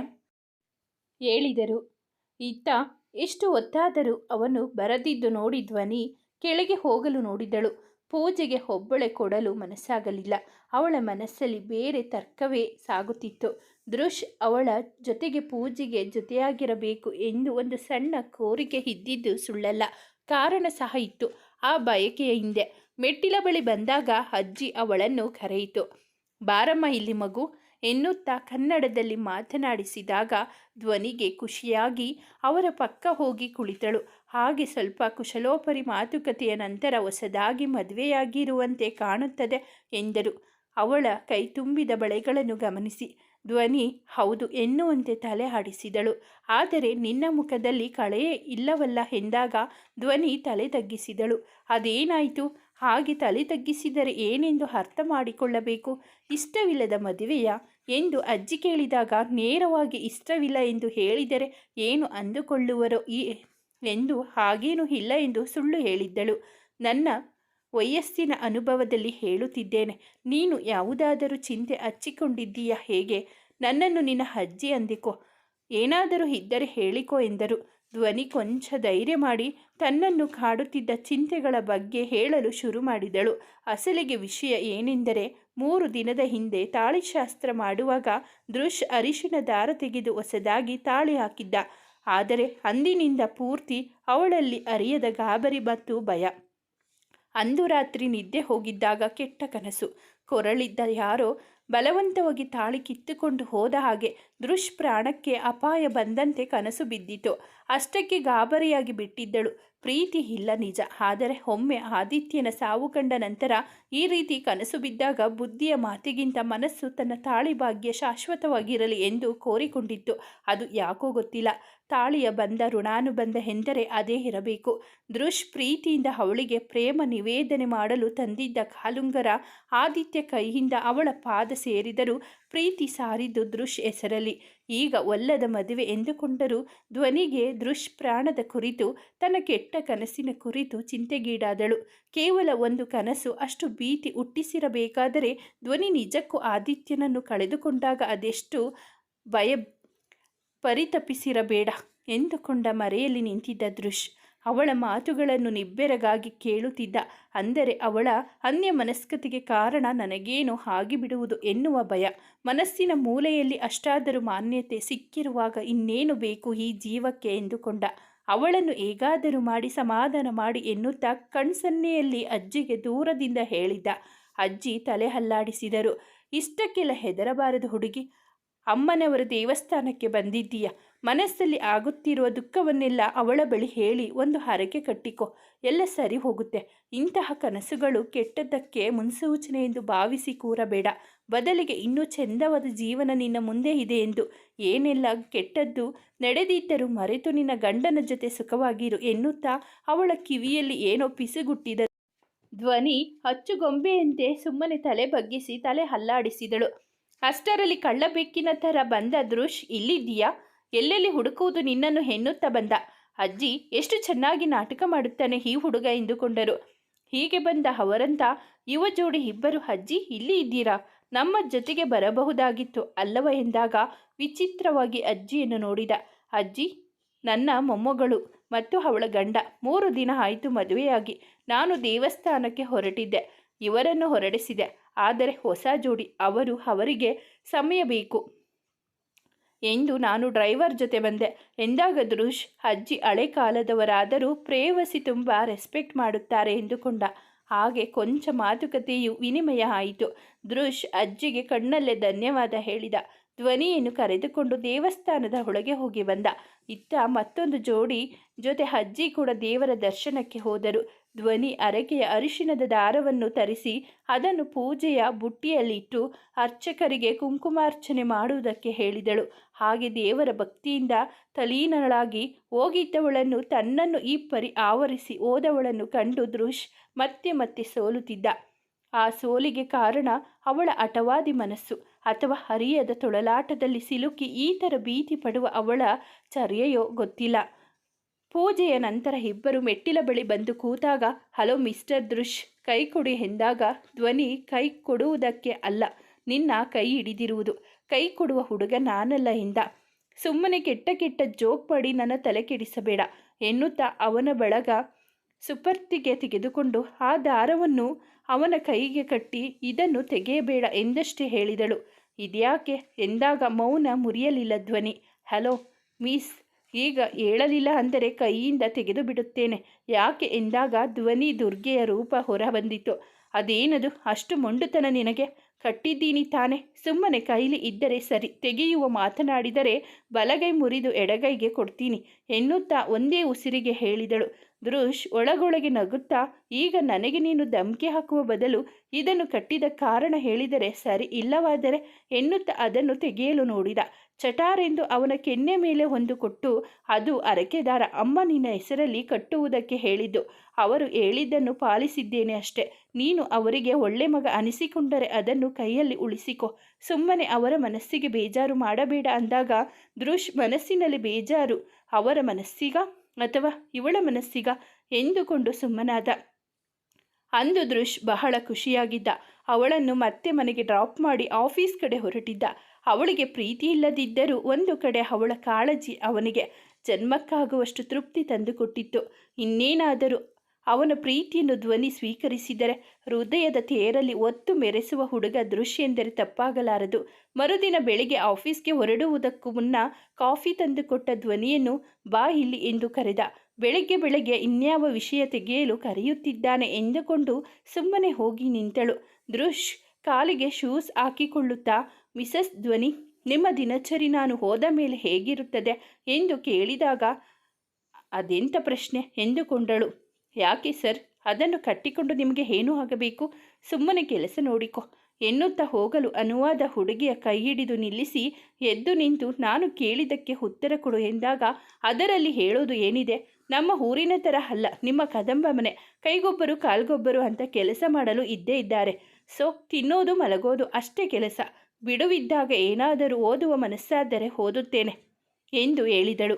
ಹೇಳಿದರು. ಇತ್ತ ಎಷ್ಟು ಹೊತ್ತಾದರೂ ಅವನು ಬರದಿದ್ದು ನೋಡಿ ಧ್ವನಿ, ಕೆಳಗೆ ಹೋಗಲು ನೋಡಿದಳು. ಪೂಜೆಗೆ ಒಬ್ಬಳೆ ಕೊಡಲು ಮನಸ್ಸಾಗಲಿಲ್ಲ. ಅವಳ ಮನಸ್ಸಲ್ಲಿ ಬೇರೆ ತರ್ಕವೇ ಸಾಗುತ್ತಿತ್ತು. ದೃಶ್ ಅವಳ ಜೊತೆಗೆ ಪೂಜೆಗೆ ಜೊತೆಯಾಗಿರಬೇಕು ಎಂದು ಒಂದು ಸಣ್ಣ ಕೋರಿಕೆ ಇದ್ದಿದ್ದು ಸುಳ್ಳಲ್ಲ. ಕಾರಣ ಸಹ ಇತ್ತು. ಆ ಬಯಕೆಯ ಹಿಂದೆ ಮೆಟ್ಟಿಲ ಬಳಿ ಬಂದಾಗ ಅಜ್ಜಿ ಅವಳನ್ನು ಕರೆಯಿತು. ಬಾರಮ್ಮ ಇಲ್ಲಿ ಮಗು. ಎನ್ನುತ್ತಾ ಕನ್ನಡದಲ್ಲಿ ಮಾತನಾಡಿಸಿದಾಗ ಧ್ವನಿಗೆ ಖುಷಿಯಾಗಿ ಅವರ ಪಕ್ಕ ಹೋಗಿ ಕುಳಿತಳು. ಹಾಗೆ ಸ್ವಲ್ಪ ಕುಶಲೋಪರಿ ಮಾತುಕತೆಯ ನಂತರ ಹೊಸದಾಗಿ ಮದುವೆಯಾಗಿರುವಂತೆ ಕಾಣುತ್ತದೆ ಎಂದರು. ಅವಳ ಕೈ ತುಂಬಿದ ಬಳೆಗಳನ್ನು ಗಮನಿಸಿ. ಧ್ವನಿ, ಹೌದು ಎನ್ನುವಂತೆ ತಲೆ ಆಡಿಸಿದಳು. ಆದರೆ ನಿನ್ನ ಮುಖದಲ್ಲಿ ಕಳೆಯೇ ಇಲ್ಲವಲ್ಲ ಎಂದಾಗ ಧ್ವನಿ ತಲೆ ತಗ್ಗಿಸಿದಳು. ಅದೇನಾಯಿತು? ಹಾಗೆ ತಲೆ ತಗ್ಗಿಸಿದರೆ ಏನೆಂದು ಅರ್ಥ ಮಾಡಿಕೊಳ್ಳಬೇಕು? ಇಷ್ಟವಿಲ್ಲದ ಮದುವೆಯ? ಎಂದು ಅಜ್ಜಿ ಕೇಳಿದಾಗ, ನೇರವಾಗಿ ಇಷ್ಟವಿಲ್ಲ ಎಂದು ಹೇಳಿದರೆ ಏನು ಅಂದುಕೊಳ್ಳುವರೋ ಈ ಎಂದು ಹಾಗೇನೂ ಇಲ್ಲ ಎಂದು ಸುಳ್ಳು ಹೇಳಿದ್ದಳು. ನನ್ನ ವಯಸ್ಸಿನ ಅನುಭವದಲ್ಲಿ ಹೇಳುತ್ತಿದ್ದೇನೆ. ನೀನು ಯಾವುದಾದರೂ ಚಿಂತೆ ಹಚ್ಚಿಕೊಂಡಿದ್ದೀಯಾ ಹೇಗೆ? ನನ್ನನ್ನು ನಿನ್ನ ಅಜ್ಜಿ ಅಂದಿಕೋ. ಏನಾದರೂ ಇದ್ದರೆ ಹೇಳಿಕೋ ಎಂದರು. ಧ್ವನಿ ಕೊಂಚ ಧೈರ್ಯ ಮಾಡಿ ತನ್ನನ್ನು ಕಾಡುತ್ತಿದ್ದ ಚಿಂತೆಗಳ ಬಗ್ಗೆ ಹೇಳಲು ಶುರು ಮಾಡಿದಳು. ಅಸಲಿಗೆ ವಿಷಯ ಏನೆಂದರೆ ಮೂರು ದಿನದ ಹಿಂದೆ ತಾಳಿಶಾಸ್ತ್ರ ಮಾಡುವಾಗ ದೃಶ್ ಅರಿಶಿನ ದಾರ ತೆಗೆದು ಹೊಸದಾಗಿ ತಾಳಿ ಹಾಕಿದ್ದ. ಆದರೆ ಅಂದಿನಿಂದ ಪೂರ್ತಿ ಅವಳಲ್ಲಿ ಅರಿಯದ ಗಾಬರಿ ಮತ್ತು ಭಯ. ಅಂದು ರಾತ್ರಿ ನಿದ್ದೆ ಹೋಗಿದ್ದಾಗ ಕೆಟ್ಟ ಕನಸು. ಕೊರಳಿದ್ದ ಯಾರೋ ಬಲವಂತವಾಗಿ ತಾಳಿ ಕಿತ್ತುಕೊಂಡು ಹೋದ ಹಾಗೆ ದೃಶ್ ಪ್ರಾಣಕ್ಕೆ ಅಪಾಯ ಬಂದಂತೆ ಕನಸು ಬಿದ್ದಿತು. ಅಷ್ಟಕ್ಕೆ ಗಾಬರಿಯಾಗಿ ಬಿಟ್ಟಿದ್ದಳು. ಪ್ರೀತಿ ಇಲ್ಲ ನಿಜ. ಆದರೆ ಒಮ್ಮೆ ಆದಿತ್ಯನ ಸಾವು ಕಂಡ ನಂತರ ಈ ರೀತಿ ಕನಸು ಬಿದ್ದಾಗ ಬುದ್ಧಿಯ ಮಾತಿಗಿಂತ ಮನಸ್ಸು ತನ್ನ ತಾಳಿ ಭಾಗ್ಯ ಶಾಶ್ವತವಾಗಿರಲಿ ಎಂದು ಕೋರಿಕೊಂಡಿತ್ತು. ಅದು ಯಾಕೋ ಗೊತ್ತಿಲ್ಲ. ತಾಳಿಯ ಬಂಧ ಋಣಾನುಬಂಧ ಎಂದರೆ ಅದೇ ಇರಬೇಕು. ದೃಶ್ ಪ್ರೀತಿಯಿಂದ ಅವಳಿಗೆ ಪ್ರೇಮ ನಿವೇದನೆ ಮಾಡಲು ತಂದಿದ್ದ ಕಾಲುಂಗರ ಆದಿತ್ಯ ಕೈಯಿಂದ ಅವಳ ಪಾದ ಸೇರಿದರೂ ಪ್ರೀತಿ ಸಾರಿದ್ದು ದೃಶ್ ಹೆಸರಲ್ಲಿ. ಈಗ ಒಲ್ಲದ ಮದುವೆ ಎಂದುಕೊಂಡರೂ ಧ್ವನಿಗೆ ದುಷ್ಪ್ರಾಣದ ಕುರಿತು, ತನ್ನ ಕೆಟ್ಟ ಕನಸಿನ ಕುರಿತು ಚಿಂತೆಗೀಡಾದಳು. ಕೇವಲ ಒಂದು ಕನಸು, ಅಷ್ಟು ಭೀತಿ ಹುಟ್ಟಿಸಿರಬೇಕಾದರೆ ಧ್ವನಿ ನಿಜಕ್ಕೂ ಆದಿತ್ಯನನ್ನು ಕಳೆದುಕೊಂಡಾಗ ಅದೆಷ್ಟು ಭಯ ಪರಿತಪಿಸಿರಬೇಡ ಎಂದುಕೊಂಡ ಮರೆಯಲ್ಲಿ ನಿಂತಿದ್ದ ದೃಶ್ ಅವಳ ಮಾತುಗಳನ್ನು ನಿಬ್ಬೆರಗಾಗಿ ಕೇಳುತ್ತಿದ್ದ. ಅಂದರೆ ಅವಳ ಅನ್ಯ ಮನಸ್ಕತಿಗೆ ಕಾರಣ ನನಗೇನು ಆಗಿಬಿಡುವುದು ಎನ್ನುವ ಭಯ. ಮನಸ್ಸಿನ ಮೂಲೆಯಲ್ಲಿ ಅಷ್ಟಾದರೂ ಮಾನ್ಯತೆ ಸಿಕ್ಕಿರುವಾಗ ಇನ್ನೇನು ಬೇಕು ಈ ಜೀವಕ್ಕೆ ಎಂದುಕೊಂಡ. ಅವಳನ್ನು ಹೇಗಾದರೂ ಮಾಡಿ ಸಮಾಧಾನ ಮಾಡಿ ಎನ್ನುತ್ತಾ ಕಣ್ಸನ್ನೆಯಲ್ಲಿ ಅಜ್ಜಿಗೆ ದೂರದಿಂದ ಹೇಳಿದ್ದ ಅಜ್ಜಿ ತಲೆ ಹಲ್ಲಾಡಿಸಿದರು ಇಷ್ಟಕ್ಕೆಲ್ಲ ಹೆದರಬಾರದು ಹುಡುಗಿ. ಅಮ್ಮನವರ ದೇವಸ್ಥಾನಕ್ಕೆ ಬಂದಿದ್ದೀಯ? ಮನಸ್ಸಲ್ಲಿ ಆಗುತ್ತಿರುವ ದುಃಖವನ್ನೆಲ್ಲ ಅವಳ ಬಳಿ ಹೇಳಿ ಒಂದು ಹರಕೆ ಕಟ್ಟಿಕೊ. ಎಲ್ಲ ಸರಿ ಹೋಗುತ್ತೆ. ಇಂತಹ ಕನಸುಗಳು ಕೆಟ್ಟದ್ದಕ್ಕೆ ಮುನ್ಸೂಚನೆ ಎಂದು ಭಾವಿಸಿ ಕೂರಬೇಡ. ಬದಲಿಗೆ ಇನ್ನೂ ಚೆಂದವಾದ ಜೀವನ ನಿನ್ನ ಮುಂದೆ ಇದೆ ಎಂದು. ಏನೆಲ್ಲ ಕೆಟ್ಟದ್ದು ನಡೆದಿದ್ದರೂ ಮರೆತು ನಿನ್ನ ಗಂಡನ ಜೊತೆ ಸುಖವಾಗಿರು ಎನ್ನುತ್ತಾ ಅವಳ ಕಿವಿಯಲ್ಲಿ ಏನೋ ಪಿಸುಗುಟ್ಟಿದ ಧ್ವನಿ ಅಚ್ಚುಗೊಂಬೆಯಂತೆ ಸುಮ್ಮನೆ ತಲೆ ಬಗ್ಗಿಸಿ ತಲೆ ಹಲ್ಲಾಡಿಸಿದಳು ಅಷ್ಟರಲ್ಲಿ ಕಳ್ಳಬೆಕ್ಕಿನ ಥರ ಬಂದ ದೃಶ್, ಇಲ್ಲಿದ್ದೀಯಾ? ಎಲ್ಲೆಲ್ಲಿ ಹುಡುಕುವುದು ನಿನ್ನನ್ನು ಹೆಣ್ಣುತ್ತ ಬಂದ? ಅಜ್ಜಿ, ಎಷ್ಟು ಚೆನ್ನಾಗಿ ನಾಟಕ ಮಾಡುತ್ತಾನೆ ಈ ಹುಡುಗ ಎಂದುಕೊಂಡರು. ಹೀಗೆ ಬಂದ ಅವರಂತ ಯುವ ಜೋಡಿ ಇಬ್ಬರು, ಅಜ್ಜಿ, ಇಲ್ಲಿ ಇದ್ದೀರಾ? ನಮ್ಮ ಜೊತೆಗೆ ಬರಬಹುದಾಗಿತ್ತು ಅಲ್ಲವ? ಎಂದಾಗ ವಿಚಿತ್ರವಾಗಿ ಅಜ್ಜಿಯನ್ನು ನೋಡಿದ. ಅಜ್ಜಿ, ನನ್ನ ಮೊಮ್ಮಗಳು ಮತ್ತು ಅವಳ ಗಂಡ ಮೂರು ದಿನ ಆಯಿತು ಮದುವೆಯಾಗಿ. ನಾನು ದೇವಸ್ಥಾನಕ್ಕೆ ಹೊರಟಿದ್ದೆ, ಇವರನ್ನು ಹೊರಡಿಸಿದೆ. ಆದರೆ ಹೊಸ ಜೋಡಿ, ಅವರು ಅವರಿಗೆ ಸಮಯ ಬೇಕು. ಎಂದು ನಾನು ಡ್ರೈವರ್ ಜೊತೆ ಬಂದೆ. ಎಂದಾಗ ದೃಶ್ ಅಜ್ಜಿ ಹಳೆ ಕಾಲದವರಾದರೂ ಪ್ರೇಯಸಿ ತುಂಬ ರೆಸ್ಪೆಕ್ಟ್ ಮಾಡುತ್ತಾರೆ ಎಂದುಕೊಂಡ. ಹಾಗೆ ಕೊಂಚ ಮಾತುಕತೆಯು ವಿನಿಮಯ ಆಯಿತು. ದೃಶ್ ಅಜ್ಜಿಗೆ ಕಣ್ಣಲ್ಲೇ ಧನ್ಯವಾದ ಹೇಳಿದ. ಧ್ವನಿಯನ್ನು ಕರೆದುಕೊಂಡು ದೇವಸ್ಥಾನದ ಒಳಗೆ ಹೋಗಿ ಬಂದ. ಇತ್ತ ಮತ್ತೊಂದು ಜೋಡಿ ಜೊತೆ ಅಜ್ಜಿ ಕೂಡ ದೇವರ ದರ್ಶನಕ್ಕೆ ಹೋದರು. ಧ್ವನಿ ಅರಕೆಯ ಅರಿಶಿನದ ದಾರವನ್ನು ತರಿಸಿ ಅದನ್ನು ಪೂಜೆಯ ಬುಟ್ಟಿಯಲ್ಲಿಟ್ಟು ಅರ್ಚಕರಿಗೆ ಕುಂಕುಮಾರ್ಚನೆ ಮಾಡುವುದಕ್ಕೆ ಹೇಳಿದಳು. ಹಾಗೆ ದೇವರ ಭಕ್ತಿಯಿಂದ ತಲೀನಳಾಗಿ ಹೋಗಿದ್ದವಳನ್ನು ತನ್ನನ್ನು ಈ ಪರಿ ಆವರಿಸಿ ಓದವಳನ್ನು ಕಂಡು ದೃಶ್ ಮತ್ತೆ ಮತ್ತೆ ಸೋಲುತ್ತಿದ್ದ. ಆ ಸೋಲಿಗೆ ಕಾರಣ ಅವಳ ಅಟವಾದಿ ಮನಸ್ಸು. ಅಥವಾ ಹರಿಯದ ತೊಳಲಾಟದಲ್ಲಿ ಸಿಲುಕಿ ಈ ಥರ ಭೀತಿ ಪಡುವ ಅವಳ ಚರ್ಯೆಯೋ ಗೊತ್ತಿಲ್ಲ. ಪೂಜೆಯ ನಂತರ ಇಬ್ಬರು ಮೆಟ್ಟಿಲ ಬಳಿ ಬಂದು ಕೂತಾಗ, ಹಲೋ ಮಿಸ್ಟರ್ ದೃಶ್ ಕೈ ಕೊಡಿ ಎಂದಾಗ ಧ್ವನಿ ಕೈ ಕೊಡುವುದಕ್ಕೆ ಅಲ್ಲ, ನಿನ್ನ ಕೈ ಹಿಡಿದಿರುವುದು. ಕೈ ಕೊಡುವ ಹುಡುಗ ನಾನಲ್ಲ ಎಂದ. ಸುಮ್ಮನೆ ಕೆಟ್ಟ ಕೆಟ್ಟ ಜೋಕ್ ಪಡಿ ನನ್ನ ತಲೆ ಕೆಡಿಸಬೇಡ, ಎನ್ನುತ್ತಾ ಅವನ ಬಳಗ ಸುಪರ್ತಿಗೆ ತೆಗೆದುಕೊಂಡು ಆ ದಾರವನ್ನು ಅವನ ಕೈಗೆ ಕಟ್ಟಿ ಇದನ್ನು ತೆಗೆಯಬೇಡ ಎಂದಷ್ಟೇ ಹೇಳಿದಳು. ಇದ್ಯಾಕೆ? ಎಂದಾಗ ಮೌನ ಮುರಿಯಲಿಲ್ಲ ಧ್ವನಿ. ಹಲೋ, ಮಿಸ್, ಈಗ ಹೇಳಲಿಲ್ಲ ಅಂದರೆ ಕೈಯಿಂದ ತೆಗೆದು ಬಿಡುತ್ತೇನೆ. ಯಾಕೆ? ಎಂದಾಗ ಧ್ವನಿ ದುರ್ಗೆಯ ರೂಪ ಹೊರ ಬಂದಿತು ಅದೇನದು? ಅಷ್ಟು ಮೊಂಡುತನ ನಿನಗೆ? ಕಟ್ಟಿದ್ದೀನಿ ತಾನೆ. ಸುಮ್ಮನೆ ಕೈಲಿ ಇದ್ದರೆ ಸರಿ. ತೆಗೆಯುವ ಮಾತನಾಡಿದರೆ ಬಲಗೈ ಮುರಿದು ಎಡಗೈಗೆ ಕೊಡ್ತೀನಿ ಎನ್ನುತ್ತಾ ಒಂದೇ ಉಸಿರಿಗೆ ಹೇಳಿದಳು. ದೃಶ್ ಒಳಗೊಳಗೆ ನಗುತ್ತಾ, ಈಗ ನನಗೆ ನೀನು ಧಮ್ಕಿ ಹಾಕುವ ಬದಲು ಇದನ್ನು ಕಟ್ಟಿದ ಕಾರಣ ಹೇಳಿದರೆ ಸರಿ ಇಲ್ಲವಾದರೆ ಎನ್ನುತ್ತಾ ಅದನ್ನು ತೆಗೆಯಲು ನೋಡಿದ. ಚಟಾರೆಂದು ಅವನ ಕೆನ್ನೆ ಮೇಲೆ ಒಂದು ಕೊಟ್ಟು, ಅದು ಅರಕೆದಾರ ಅಮ್ಮ ನಿನ್ನ ಹೆಸರಲ್ಲಿ ಕಟ್ಟುವುದಕ್ಕೆ ಹೇಳಿದ್ದು. ಅವರು ಹೇಳಿದ್ದನ್ನು ಪಾಲಿಸಿದ್ದೇನೆ ಅಷ್ಟೆ. ನೀನು ಅವರಿಗೆ ಒಳ್ಳೆ ಮಗ ಅನಿಸಿಕೊಂಡರೆ ಅದನ್ನು ಕೈಯಲ್ಲಿ ಉಳಿಸಿಕೊ. ಸುಮ್ಮನೆ ಅವರ ಮನಸ್ಸಿಗೆ ಬೇಜಾರು ಮಾಡಬೇಡ ಅಂದಾಗ ದೃಶ್ ಮನಸ್ಸಿನಲ್ಲಿ ಬೇಜಾರು. ಅವರ ಮನಸ್ಸಿಗ ಅಥವಾ ಇವಳ ಮನಸ್ಸಿಗ ಎಂದುಕೊಂಡು ಸುಮ್ಮನಾದ. ಅಂದು ದೃಶ್ ಬಹಳ ಖುಷಿಯಾಗಿದ್ದ. ಅವಳನ್ನು ಮತ್ತೆ ಮನೆಗೆ ಡ್ರಾಪ್ ಮಾಡಿ ಆಫೀಸ್ ಕಡೆ ಹೊರಟಿದ್ದ. ಅವಳಿಗೆ ಪ್ರೀತಿ ಇಲ್ಲದಿದ್ದರೂ ಒಂದು ಕಡೆ ಅವಳ ಕಾಳಜಿ ಅವನಿಗೆ. ಜನ್ಮಕ್ಕಾಗುವಷ್ಟು ತೃಪ್ತಿ ತಂದುಕೊಟ್ಟಿತ್ತು. ಇನ್ನೇನಾದರೂ ಅವನ ಪ್ರೀತಿಯನ್ನು ಧ್ವನಿ ಸ್ವೀಕರಿಸಿದರೆ ಹೃದಯದ ತೇರಲ್ಲಿ ಒತ್ತು ಮೆರೆಸುವ ಹುಡುಗ ದೃಶ್ಯ ಎಂದರೆ ತಪ್ಪಾಗಲಾರದು. ಮರುದಿನ ಬೆಳಿಗ್ಗೆ ಆಫೀಸ್ಗೆ ಹೊರಡುವುದಕ್ಕೂ ಮುನ್ನ ಕಾಫಿ ತಂದುಕೊಟ್ಟ ಧ್ವನಿಯನ್ನು ಬಾ ಇಲ್ಲಿ ಎಂದು ಕರೆದ. ಬೆಳಗ್ಗೆ ಬೆಳಗ್ಗೆ ಇನ್ಯಾವ ವಿಷಯ ತೆಗೆಯಲು ಕರೆಯುತ್ತಿದ್ದಾನೆ ಎಂದುಕೊಂಡು ಸುಮ್ಮನೆ ಹೋಗಿ ನಿಂತಳು. ದೃಶ್ ಕಾಲಿಗೆ ಶೂಸ್ ಹಾಕಿಕೊಳ್ಳುತ್ತಾ, ಮಿಸಸ್ ಧ್ವನಿ, ನಿಮ್ಮ ದಿನಚರಿ ನಾನು ಹೋದ ಮೇಲೆ ಹೇಗಿರುತ್ತದೆ? ಎಂದು ಕೇಳಿದಾಗ ಅದೆಂಥ ಪ್ರಶ್ನೆ? ಎಂದುಕೊಂಡಳು. ಯಾಕೆ ಸರ್? ಅದನ್ನು ಕಟ್ಟಿಕೊಂಡು ನಿಮಗೆ ಏನೂ ಆಗಬೇಕು? ಸುಮ್ಮನೆ ಕೆಲಸ ನೋಡಿಕೊ. ಎನ್ನುತ್ತಾ ಹೋಗಲು ಅನುವಾದ ಹುಡುಗಿಯ ಕೈ ಹಿಡಿದು ನಿಲ್ಲಿಸಿ ಎದ್ದು ನಿಂತು ನಾನು ಕೇಳಿದ್ದಕ್ಕೆ ಉತ್ತರ ಕೊಡು ಎಂದಾಗ ಅದರಲ್ಲಿ ಹೇಳೋದು ಏನಿದೆ? ನಮ್ಮ ಊರಿನ ಥರ ಅಲ್ಲ, ನಿಮ್ಮ ಕದಂಬ ಮನೆ. ಕೈಗೊಬ್ಬರು, ಕಾಲ್ಗೊಬ್ಬರು ಅಂತ ಕೆಲಸ ಮಾಡಲು ಇದ್ದೇ ಇದ್ದಾರೆ. ಸೊ, ತಿನ್ನೋದು ಮಲಗೋದು ಅಷ್ಟೇ ಕೆಲಸ. ಬಿಡುವಿದ್ದಾಗ ಏನಾದರೂ ಓದುವ ಮನಸ್ಸಾದರೆ ಓದುತ್ತೇನೆ, ಎಂದು ಹೇಳಿದಳು.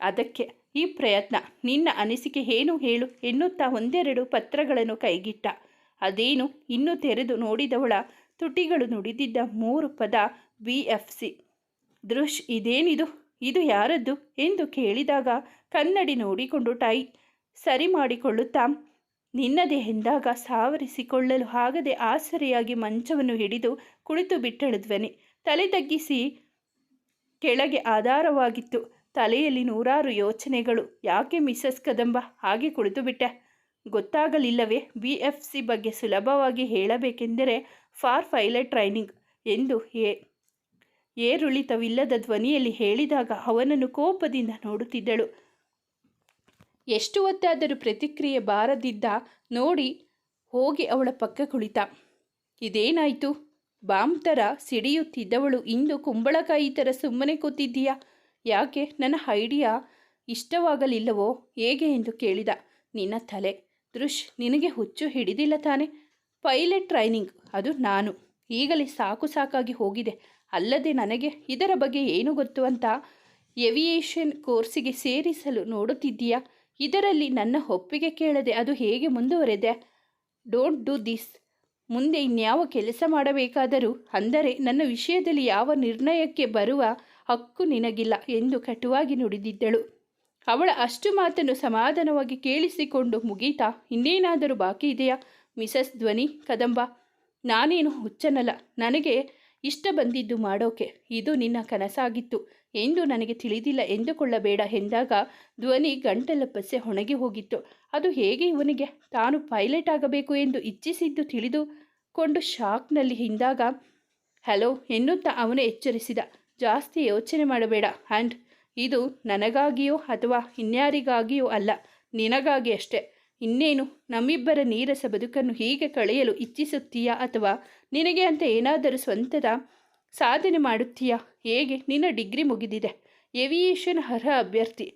ಅದಕ್ಕೆ ಈ ಪ್ರಯತ್ನ. ನಿನ್ನ ಅನಿಸಿಕೆ ಏನು ಹೇಳು ಎನ್ನುತ್ತಾ ಒಂದೆರಡು ಪತ್ರಗಳನ್ನು ಕೈಗಿಟ್ಟ. ಅದೇನು? ಇನ್ನು ತೆರೆದು ನೋಡಿದವಳ ತುಟಿಗಳು ನುಡಿದಿದ್ದ ಮೂರು ಪದ ಬಿ ಎಫ್ ಸಿ. ದೃಶ್, ಇದೇನಿದು? ಇದು ಯಾರದ್ದು? ಎಂದು ಕೇಳಿದಾಗ ಕನ್ನಡಿ ನೋಡಿಕೊಂಡು ಟೈ ಸರಿ ಮಾಡಿಕೊಳ್ಳುತ್ತಾ, ನಿನ್ನದೇ ಎಂದಾಗ ಸಾವರಿಸಿಕೊಳ್ಳಲು ಆಗದೆ ಆಸರೆಯಾಗಿ ಮಂಚವನ್ನು ಹಿಡಿದು ಕುಳಿತು ಬಿಟ್ಟಳು ಧ್ವನಿ. ತಲೆ ತಗ್ಗಿಸಿ ಕೆಳಗೆ ಆಧಾರವಾಗಿತ್ತು. ತಲೆಯಲ್ಲಿ ನೂರಾರು ಯೋಚನೆಗಳು. ಯಾಕೆ ಮಿಸಸ್ ಕದಂಬ? ಹಾಗೆ ಕುಳಿತು ಬಿಟ್ಟೆ. ಗೊತ್ತಾಗಲಿಲ್ಲವೇ? ಬಿ ಎಫ್ ಸಿ ಬಗ್ಗೆ ಸುಲಭವಾಗಿ ಹೇಳಬೇಕೆಂದರೆ ಫಾರ್ ಪೈಲಟ್ ಟ್ರೈನಿಂಗ್ ಎಂದು ಏ ಏರುಳಿತವಿಲ್ಲದ ಧ್ವನಿಯಲ್ಲಿ ಹೇಳಿದಾಗ ಅವನನ್ನು ಕೋಪದಿಂದ ನೋಡುತ್ತಿದ್ದಳು. ಎಷ್ಟು ಹೊತ್ತಾದರೂ ಪ್ರತಿಕ್ರಿಯೆ ಬಾರದಿದ್ದ ನೋಡಿ ಹೋಗಿ ಅವಳ ಪಕ್ಕ ಕುಳಿತ. ಇದೇನಾಯಿತು? ಬಾಂಬ್ ಥರ ಸಿಡಿಯುತ್ತಿದ್ದವಳು. ಇಂದು ಕುಂಬಳಕಾಯಿ ಥರ ಸುಮ್ಮನೆ ಕೂತಿದ್ದೀಯಾ? ಯಾಕೆ ನನ್ನ ಐಡಿಯಾ ಇಷ್ಟವಾಗಲಿಲ್ಲವೋ ಹೇಗೆ ಎಂದು ಕೇಳಿದ. ನಿನ್ನ ತಲೆ. ದೃಶ್, ನಿನಗೆ ಹುಚ್ಚು ಹಿಡಿದಿಲ್ಲ ತಾನೆ. ಪೈಲಟ್ ಟ್ರೈನಿಂಗ್, ಅದು ನಾನು. ಈಗಲೇ ಸಾಕು ಸಾಕಾಗಿ ಹೋಗಿದೆ. ಅಲ್ಲದೆ ನನಗೆ ಇದರ ಬಗ್ಗೆ ಏನು ಗೊತ್ತು ಅಂತ ಎವಿಯೇಷನ್ ಕೋರ್ಸಿಗೆ ಸೇರಿಸಲು ನೋಡುತ್ತಿದ್ದೀಯಾ? ಇದರಲ್ಲಿ ನನ್ನ ಒಪ್ಪಿಗೆ ಕೇಳದೆ ಅದು ಹೇಗೆ ಮುಂದುವರೆದೆ? Don't do this. ಮುಂದೆ ಇನ್ಯಾವ ಕೆಲಸ ಮಾಡಬೇಕಾದರೂ, ಅಂದರೆ ನನ್ನ ವಿಷಯದಲ್ಲಿ ಯಾವ ನಿರ್ಣಯಕ್ಕೆ ಬರುವ ಹಕ್ಕು ನಿನಗಿಲ್ಲ ಎಂದು ಕಟುವಾಗಿ ನುಡಿದಿದ್ದಳು. ಅವಳ ಅಷ್ಟು ಮಾತನ್ನು ಸಮಾಧಾನವಾಗಿ ಕೇಳಿಸಿಕೊಂಡು, ಮುಗೀತಾ, ಇನ್ನೇನಾದರೂ ಬಾಕಿ ಇದೆಯಾ? ಮಿಸಸ್ ಧ್ವನಿ, ಕದಂಬ, ನಾನೇನು ಹುಚ್ಚನಲ್ಲ. ನನಗೆ ಇಷ್ಟ ಬಂದಿದ್ದು ಮಾಡೋಕೆ. ಇದು ನಿನ್ನ ಕನಸಾಗಿತ್ತು. ಎಂದು ನನಗೆ ತಿಳಿದಿಲ್ಲ ಎಂದುಕೊಳ್ಳಬೇಡ ಎಂದಾಗ ಧ್ವನಿ ಗಂಟಲಪ್ಪಸೆ ಹೊಣಗಿ ಹೋಗಿತ್ತು. ಅದು ಹೇಗೆ ಇವನಿಗೆ? ತಾನು ಪೈಲಟ್ ಆಗಬೇಕು ಎಂದು ಇಚ್ಛಿಸಿದ್ದು ತಿಳಿದುಕೊಂಡು ಶಾಕ್ನಲ್ಲಿ ಹಿಂದಾಗ, ಹಲೋ ಎನ್ನುತ್ತಾ ಅವನೇ ಎಚ್ಚರಿಸಿದ. ಜಾಸ್ತಿ ಯೋಚನೆ ಮಾಡಬೇಡ. ಆ್ಯಂಡ್ ಇದು ನನಗಾಗಿಯೋ ಅಥವಾ ಇನ್ಯಾರಿಗಾಗಿಯೋ ಅಲ್ಲ, ನಿನಗಾಗಿ ಅಷ್ಟೇ. ಇನ್ನೇನು, ನಮ್ಮಿಬ್ಬರ ನೀರಸ ಬದುಕನ್ನು ಹೀಗೆ ಕಳೆಯಲು ಇಚ್ಛಿಸುತ್ತೀಯಾ ಅಥವಾ ನಿನಗೆ ಅಂತ ಏನಾದರೂ ಸ್ವಂತದ ಸಾಧನೆ ಮಾಡುತ್ತೀಯಾ? ಹೇಗೆ? ನಿನ್ನ ಡಿಗ್ರಿ ಮುಗಿದಿದೆ. ಏವಿಯೇಷನ್ ಅರ್ಹ ಅಭ್ಯರ್ಥಿ.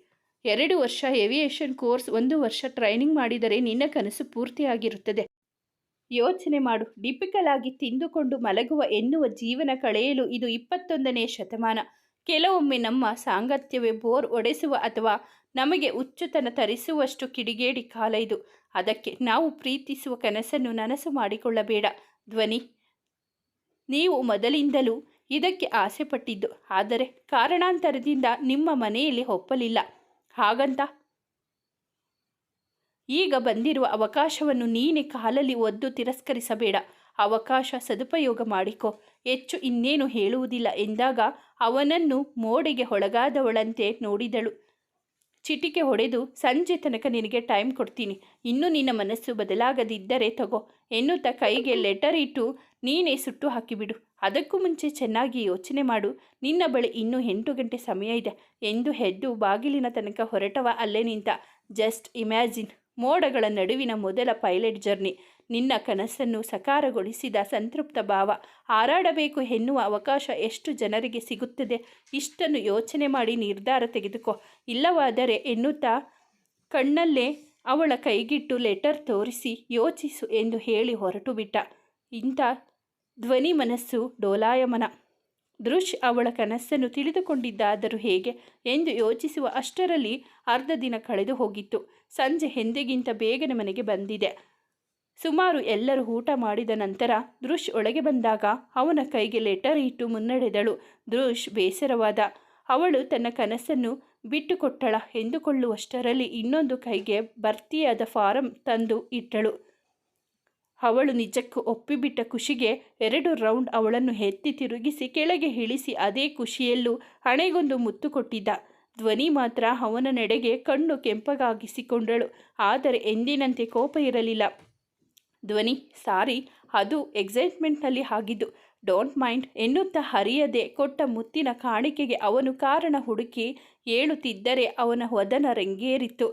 ಎರಡು ವರ್ಷ ಏವಿಯೇಷನ್ ಕೋರ್ಸ್, ಒಂದು ವರ್ಷ ಟ್ರೈನಿಂಗ್ ಮಾಡಿದರೆ ನಿನ್ನ ಕನಸು ಪೂರ್ತಿಯಾಗಿರುತ್ತದೆ. ಯೋಚನೆ ಮಾಡು. ಡಿಪಿಕಲ್ ಆಗಿ ತಿಂದುಕೊಂಡು ಮಲಗುವ ಎನ್ನುವ ಜೀವನ ಕಳೆಯಲು ಇದು ಇಪ್ಪತ್ತೊಂದನೇ ಶತಮಾನ. ಕೆಲವೊಮ್ಮೆ ನಮ್ಮ ಸಾಂಗತ್ಯವೇ ಬೋರ್ ಒಡೆಸುವ ಅಥವಾ ನಮಗೆ ಹುಚ್ಚುತನ ತರಿಸುವಷ್ಟು ಕಿಡಿಗೇಡಿ ಕಾಲ ಇದು. ಅದಕ್ಕೆ ನಾವು ಪ್ರೀತಿಸುವ ಕನಸನ್ನು ನನಸು ಮಾಡಿಕೊಳ್ಳಬೇಡ. ಧ್ವನಿ. ನೀವು ಮೊದಲಿಂದಲೂ ಇದಕ್ಕೆ ಆಸೆ ಪಟ್ಟಿದ್ದು ಆದರೆ ಕಾರಣಾಂತರದಿಂದ ನಿಮ್ಮ ಮನೆಯಲ್ಲಿ ಒಪ್ಪಲಿಲ್ಲ. ಹಾಗಂತ ಈಗ ಬಂದಿರುವ ಅವಕಾಶವನ್ನು ನೀನೆ ಕಾಲಲ್ಲಿ ಒದ್ದು ತಿರಸ್ಕರಿಸಬೇಡ. ಅವಕಾಶ ಸದುಪಯೋಗ ಮಾಡಿಕೊ. ಹೆಚ್ಚು ಇನ್ನೇನು ಹೇಳುವುದಿಲ್ಲ ಎಂದಾಗ ಅವನನ್ನು ಮೋಡಿಗೆ ಒಳಗಾದವಳಂತೆ ನೋಡಿದಳು. ಚಿಟಿಕೆ ಹೊಡೆದು, ಸಂಜೆ ತನಕ ನಿನಗೆ ಟೈಮ್ ಕೊಡ್ತೀನಿ. ಇನ್ನು ನಿನ್ನ ಮನಸ್ಸು ಬದಲಾಗದಿದ್ದರೆ ತಗೋ. ಎನ್ನುತ್ತಾ ಕೈಗೆ ಲೆಟರ್ ಇಟ್ಟು, ನೀನೇ ಸುಟ್ಟು ಹಾಕಿಬಿಡು. ಅದಕ್ಕೂ ಮುಂಚೆ ಚೆನ್ನಾಗಿ ಯೋಚನೆ ಮಾಡು. ನಿನ್ನ ಬಳಿ ಇನ್ನೂ ಎಂಟು ಗಂಟೆ ಸಮಯ ಇದೆ. ಎಂದು ಹೆದ್ದು ಬಾಗಿಲಿನ ತನಕ ಹೊರಟವ ಅಲ್ಲೇ ನಿಂತ. Just imagine. ಮೋಡಗಳ ನಡುವಿನ ಮೊದಲ ಪೈಲಟ್ ಜರ್ನಿ. ನಿನ್ನ ಕನಸನ್ನು ಸಕಾರಗೊಳಿಸಿದ ಸಂತೃಪ್ತ ಭಾವ. ಹಾರಾಡಬೇಕು ಎನ್ನುವ ಅವಕಾಶ ಎಷ್ಟು ಜನರಿಗೆ ಸಿಗುತ್ತದೆ? ಇಷ್ಟನ್ನು ಯೋಚನೆ ಮಾಡಿ ನಿರ್ಧಾರ ತೆಗೆದುಕೋ. ಇಲ್ಲವಾದರೆ ಎನ್ನುತ್ತಾ? ಕಣ್ಣಲ್ಲೇ ಅವಳ ಕೈಗಿಟ್ಟು ಲೆಟರ್ ತೋರಿಸಿ ಯೋಚಿಸು ಎಂದು ಹೇಳಿ ಹೊರಟು ಬಿಟ್ಟ ಇಂಥ ಧ್ವನಿ ಮನಸ್ಸು ಡೋಲಾಯಮನ. ದೃಶ್ ಅವಳ ಕನಸನ್ನು ತಿಳಿದುಕೊಂಡಿದ್ದಾದರೂ ಹೇಗೆ? ಎಂದು ಯೋಚಿಸುವ ಅಷ್ಟರಲ್ಲಿ ಅರ್ಧ ದಿನ ಕಳೆದು ಹೋಗಿತ್ತು. ಸಂಜೆ ಹಿಂದಿಗಿಂತ ಬೇಗನೆ ಮನೆಗೆ ಬಂದಿದೆ. ಸುಮಾರು ಎಲ್ಲರೂ ಊಟ ಮಾಡಿದ ನಂತರ ದೃಶ್ ಒಳಗೆ ಬಂದಾಗ ಅವನ ಕೈಗೆ ಲೆಟರ್ ಇಟ್ಟು ಮುನ್ನಡೆದಳು. ದೃಶ್ ಬೇಸರವಾದ, ಅವಳು ತನ್ನ ಕನಸನ್ನು ಬಿಟ್ಟುಕೊಟ್ಟಳ ಎಂದುಕೊಳ್ಳುವಷ್ಟರಲ್ಲಿ ಇನ್ನೊಂದು ಕೈಗೆ ಭರ್ತಿಯಾದ ಫಾರಂ ತಂದು ಇಟ್ಟಳು. ಅವಳು ನಿಜಕ್ಕೂ ಒಪ್ಪಿಬಿಟ್ಟ ಖುಷಿಗೆ ಎರಡು ರೌಂಡ್ ಅವಳನ್ನು ಎತ್ತಿ ತಿರುಗಿಸಿ ಕೆಳಗೆ ಇಳಿಸಿ ಅದೇ ಖುಷಿಯಲ್ಲೂ ಹಣೆಗೊಂದು ಮುತ್ತು ಕೊಟ್ಟಿದ್ದ. ಧ್ವನಿ ಮಾತ್ರ ಅವನ ನೆಡೆಗೆ ಕಣ್ಣು ಕೆಂಪಗಾಗಿಸಿಕೊಂಡಳು, ಆದರೆ ಎಂದಿನಂತೆ ಕೋಪ ಇರಲಿಲ್ಲ. ಧ್ವನಿ, ಸಾರಿ, ಅದು ಎಕ್ಸೈಟ್ಮೆಂಟ್ನಲ್ಲಿ ಆಗಿದ್ದು ಡೋಂಟ್ ಮೈಂಡ್ ಎನ್ನುತ್ತಾ ಹರಿಯದೆ ಕೊಟ್ಟ ಮುತ್ತಿನ ಕಾಣಿಕೆಗೆ ಅವನು ಕಾರಣ ಹುಡುಕಿ ಹೇಳುತ್ತಿದ್ದರೆ ಅವನ ವದನ ರಂಗೇರಿತ್ತು.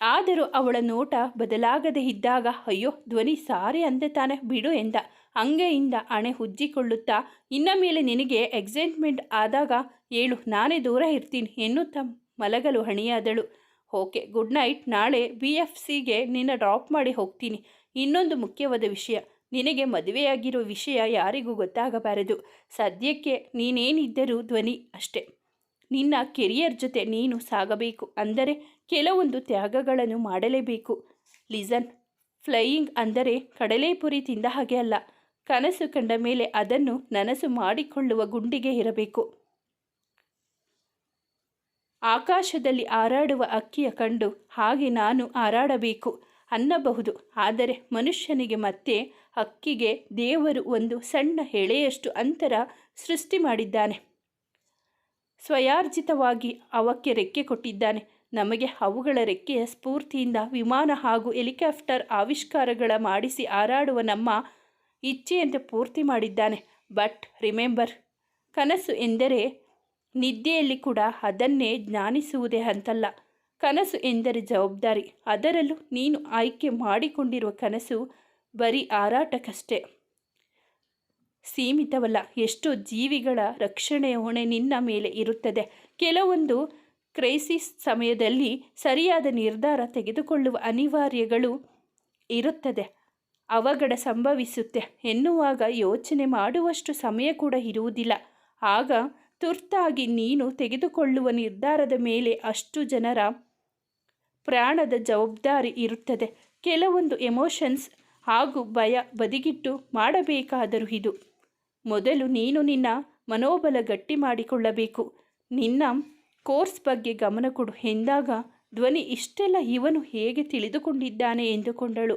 ಆದರೂ ಅವಳ ನೋಟ ಬದಲಾಗದೇ ಇದ್ದಾಗ, ಅಯ್ಯೋ, ಧ್ವನಿ, ಸಾರಿ ಅಂದೆ ತಾನೆ, ಬಿಡು ಎಂದ. ಹಂಗೆಯಿಂದ ಅಣೆ ಉಜ್ಜಿಕೊಳ್ಳುತ್ತಾ ಇನ್ನ ಮೇಲೆ ನಿನಗೆ ಎಕ್ಸೈಟ್ಮೆಂಟ್ ಆದಾಗ ಹೇಳು ನಾನೇ ದೂರ ಇರ್ತೀನಿ, ಎನ್ನುತ್ತಾ ಮಲಗಲು ಹಣಿಯಾದಳು. ಓಕೆ, ಗುಡ್ ನೈಟ್, ನಾಳೆ ಬಿ ಎಫ್ ಸಿಗೆ ನಿನ್ನ ಡ್ರಾಪ್ ಮಾಡಿ ಹೋಗ್ತೀನಿ. ಇನ್ನೊಂದು ಮುಖ್ಯವಾದ ವಿಷಯ, ನಿನಗೆ ಮದುವೆಯಾಗಿರೋ ವಿಷಯ ಯಾರಿಗೂ ಗೊತ್ತಾಗಬಾರದು. ಸದ್ಯಕ್ಕೆ ನೀನೇನಿದ್ದರೂ ಧ್ವನಿ ಅಷ್ಟೆ. ನಿನ್ನ ಕೆರಿಯರ್ ಜೊತೆ ನೀನು ಸಾಗಬೇಕು, ಅಂದರೆ ಕೆಲವೊಂದು ತ್ಯಾಗಗಳನ್ನು ಮಾಡಲೇಬೇಕು. ಲಿಸನ್, ಫ್ಲೈಯಿಂಗ್ ಅಂದರೆ ಕಡಲೆಪುರಿ ತಿಂದ ಹಾಗೆ ಅಲ್ಲ, ಕನಸು ಕಂಡ ಮೇಲೆ ಅದನ್ನು ನನಸು ಮಾಡಿಕೊಳ್ಳುವ ಗುಂಡಿಗೆ ಇರಬೇಕು. ಆಕಾಶದಲ್ಲಿ ಹಾರಾಡುವ ಅಕ್ಕಿಯ ಕಂಡು ಹಾಗೆ ನಾನು ಹಾರಾಡಬೇಕು ಅನ್ನಬಹುದು. ಆದರೆ ಮನುಷ್ಯನಿಗೆ ಮತ್ತೆ ಅಕ್ಕಿಗೆ ದೇವರು ಒಂದು ಸಣ್ಣ ಎಳೆಯಷ್ಟು ಅಂತರ ಸೃಷ್ಟಿ ಮಾಡಿದ್ದಾನೆ. ಸ್ವಯಾರ್ಜಿತವಾಗಿ ಅವಕ್ಕೆ ರೆಕ್ಕೆ ಕೊಟ್ಟಿದ್ದಾನೆ. ನಮಗೆ ಅವುಗಳ ರೆಕ್ಕೆಯ ಸ್ಫೂರ್ತಿಯಿಂದ ವಿಮಾನ ಹಾಗೂ ಹೆಲಿಕಾಪ್ಟರ್ ಆವಿಷ್ಕಾರಗಳ ಮಾಡಿಸಿ ಹಾರಾಡುವ ನಮ್ಮ ಇಚ್ಛೆಯಂತೆ ಪೂರ್ತಿ ಮಾಡಿದ್ದಾನೆ. ಬಟ್ ರಿಮೆಂಬರ್, ಕನಸು ಎಂದರೆ ನಿದ್ದೆಯಲ್ಲಿ ಕೂಡ ಅದನ್ನೇ ಜ್ಞಾನಿಸುವುದೇ ಅಂತಲ್ಲ. ಕನಸು ಎಂದರೆ ಜವಾಬ್ದಾರಿ. ಅದರಲ್ಲೂ ನೀನು ಆಯ್ಕೆ ಮಾಡಿಕೊಂಡಿರುವ ಕನಸು ಬರೀ ಹಾರಾಟಕ್ಕಷ್ಟೇ ಸೀಮಿತವಲ್ಲ, ಎಷ್ಟೋ ಜೀವಿಗಳ ರಕ್ಷಣೆಯ ಹೊಣೆ ನಿನ್ನ ಮೇಲೆ ಇರುತ್ತದೆ. ಕೆಲವೊಂದು ಕ್ರೈಸಿಸ್ ಸಮಯದಲ್ಲಿ ಸರಿಯಾದ ನಿರ್ಧಾರ ತೆಗೆದುಕೊಳ್ಳುವ ಅನಿವಾರ್ಯಗಳು ಇರುತ್ತದೆ. ಅವಘಡ ಸಂಭವಿಸುತ್ತೆ. ಎನ್ನುವಾಗ ಯೋಚನೆ ಮಾಡುವಷ್ಟು ಸಮಯ ಕೂಡ ಇರುವುದಿಲ್ಲ. ಆಗ ತುರ್ತಾಗಿ ನೀನು ತೆಗೆದುಕೊಳ್ಳುವ ನಿರ್ಧಾರದ ಮೇಲೆ ಅಷ್ಟು ಜನರ ಪ್ರಾಣದ ಜವಾಬ್ದಾರಿ ಇರುತ್ತದೆ. ಕೆಲವೊಂದು ಎಮೋಷನ್ಸ್ ಹಾಗೂ ಭಯ ಬದಿಗಿಟ್ಟು ಮಾಡಬೇಕಾದರೂ ಇದು. ಮೊದಲು ನೀನು ನಿನ್ನ ಮನೋಬಲ ಗಟ್ಟಿ ಮಾಡಿಕೊಳ್ಳಬೇಕು. ನಿನ್ನ ಕೋರ್ಸ್ ಬಗ್ಗೆ ಗಮನ ಕೊಡು. ಎಂದಾಗ ಧ್ವನಿ ಇಷ್ಟೆಲ್ಲ ಇವನು ಹೇಗೆ ತಿಳಿದುಕೊಂಡಿದ್ದಾನೆ ಎಂದುಕೊಂಡಳು.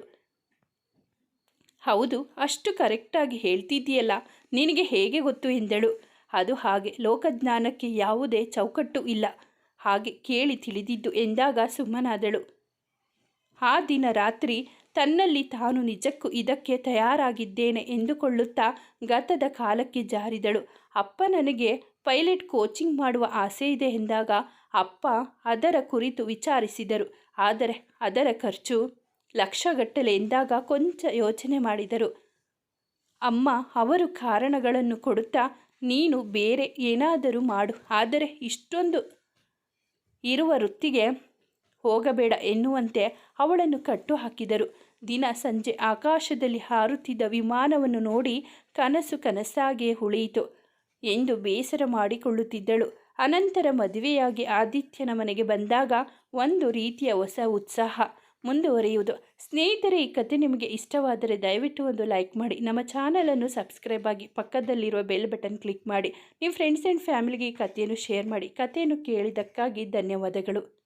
ಹೌದು, ಅಷ್ಟು ಕರೆಕ್ಟಾಗಿ ಹೇಳ್ತಿದ್ದೀಯಲ್ಲ, ನಿನಗೆ ಹೇಗೆ ಗೊತ್ತು ಎಂದಳು. ಅದು ಹಾಗೆ. ಲೋಕಜ್ಞಾನಕ್ಕೆ ಯಾವುದೇ ಚೌಕಟ್ಟು ಇಲ್ಲ. ಹಾಗೆ ಕೇಳಿ ತಿಳಿದಿದ್ದು ಎಂದಾಗ ಸುಮ್ಮನಾದಳು. ಆ ದಿನ ರಾತ್ರಿ ತನ್ನಲ್ಲಿ ತಾನು ನಿಜಕ್ಕೂ ಇದಕ್ಕೆ ತಯಾರಾಗಿದ್ದೇನೆ ಎಂದುಕೊಳ್ಳುತ್ತಾ ಗತದ ಕಾಲಕ್ಕೆ ಜಾರಿದಳು. ಅಪ್ಪ ನನಗೆ ಪೈಲಟ್ ಕೋಚಿಂಗ್ ಮಾಡುವ ಆಸೆ ಇದೆ ಎಂದಾಗ ಅಪ್ಪ ಅದರ ಕುರಿತು ವಿಚಾರಿಸಿದರು. ಆದರೆ ಅದರ ಖರ್ಚು ಲಕ್ಷಗಟ್ಟಲೆ ಎಂದಾಗ ಕೊಂಚ ಯೋಚನೆ ಮಾಡಿದರು. ಅಮ್ಮ ಅವರು ಕಾರಣಗಳನ್ನು ಕೊಡುತ್ತಾ ನೀನು ಬೇರೆ ಏನಾದರೂ ಮಾಡು, ಆದರೆ ಇಷ್ಟೊಂದು ಇರುವ ವೃತ್ತಿಗೆ ಹೋಗಬೇಡ ಎನ್ನುವಂತೆ ಅವಳನ್ನು ಕಟ್ಟು ಹಾಕಿದರು ದಿನ ಸಂಜೆ ಆಕಾಶದಲ್ಲಿ ಹಾರುತ್ತಿದ್ದ ವಿಮಾನವನ್ನು ನೋಡಿ ಕನಸು ಕನಸಾಗಿಯೇ ಉಳಿಯಿತು. ಎಂದು ಬೇಸರ ಮಾಡಿಕೊಳ್ಳುತ್ತಿದ್ದಳು. ಅನಂತರ ಮದುವೆಯಾಗಿ ಆದಿತ್ಯನ ಮನೆಗೆ ಬಂದಾಗ ಒಂದು ರೀತಿಯ ಹೊಸ ಉತ್ಸಾಹ. ಮುಂದುವರಿಯುವುದು. ಸ್ನೇಹಿತರೆ, ಈ ಕತೆ ನಿಮಗೆ ಇಷ್ಟವಾದರೆ ದಯವಿಟ್ಟು ಒಂದು ಲೈಕ್ ಮಾಡಿ. ನಮ್ಮ ಚಾನಲನ್ನು ಸಬ್ಸ್ಕ್ರೈಬ್ ಆಗಿ ಪಕ್ಕದಲ್ಲಿರುವ ಬೆಲ್ ಬಟನ್ ಕ್ಲಿಕ್ ಮಾಡಿ. ನಿಮ್ಮ ಫ್ರೆಂಡ್ಸ್ ಆ್ಯಂಡ್ ಫ್ಯಾಮಿಲಿಗೆ ಈ ಕಥೆಯನ್ನು ಶೇರ್ ಮಾಡಿ. ಕಥೆಯನ್ನು ಕೇಳಿದ್ದಕ್ಕಾಗಿ ಧನ್ಯವಾದಗಳು.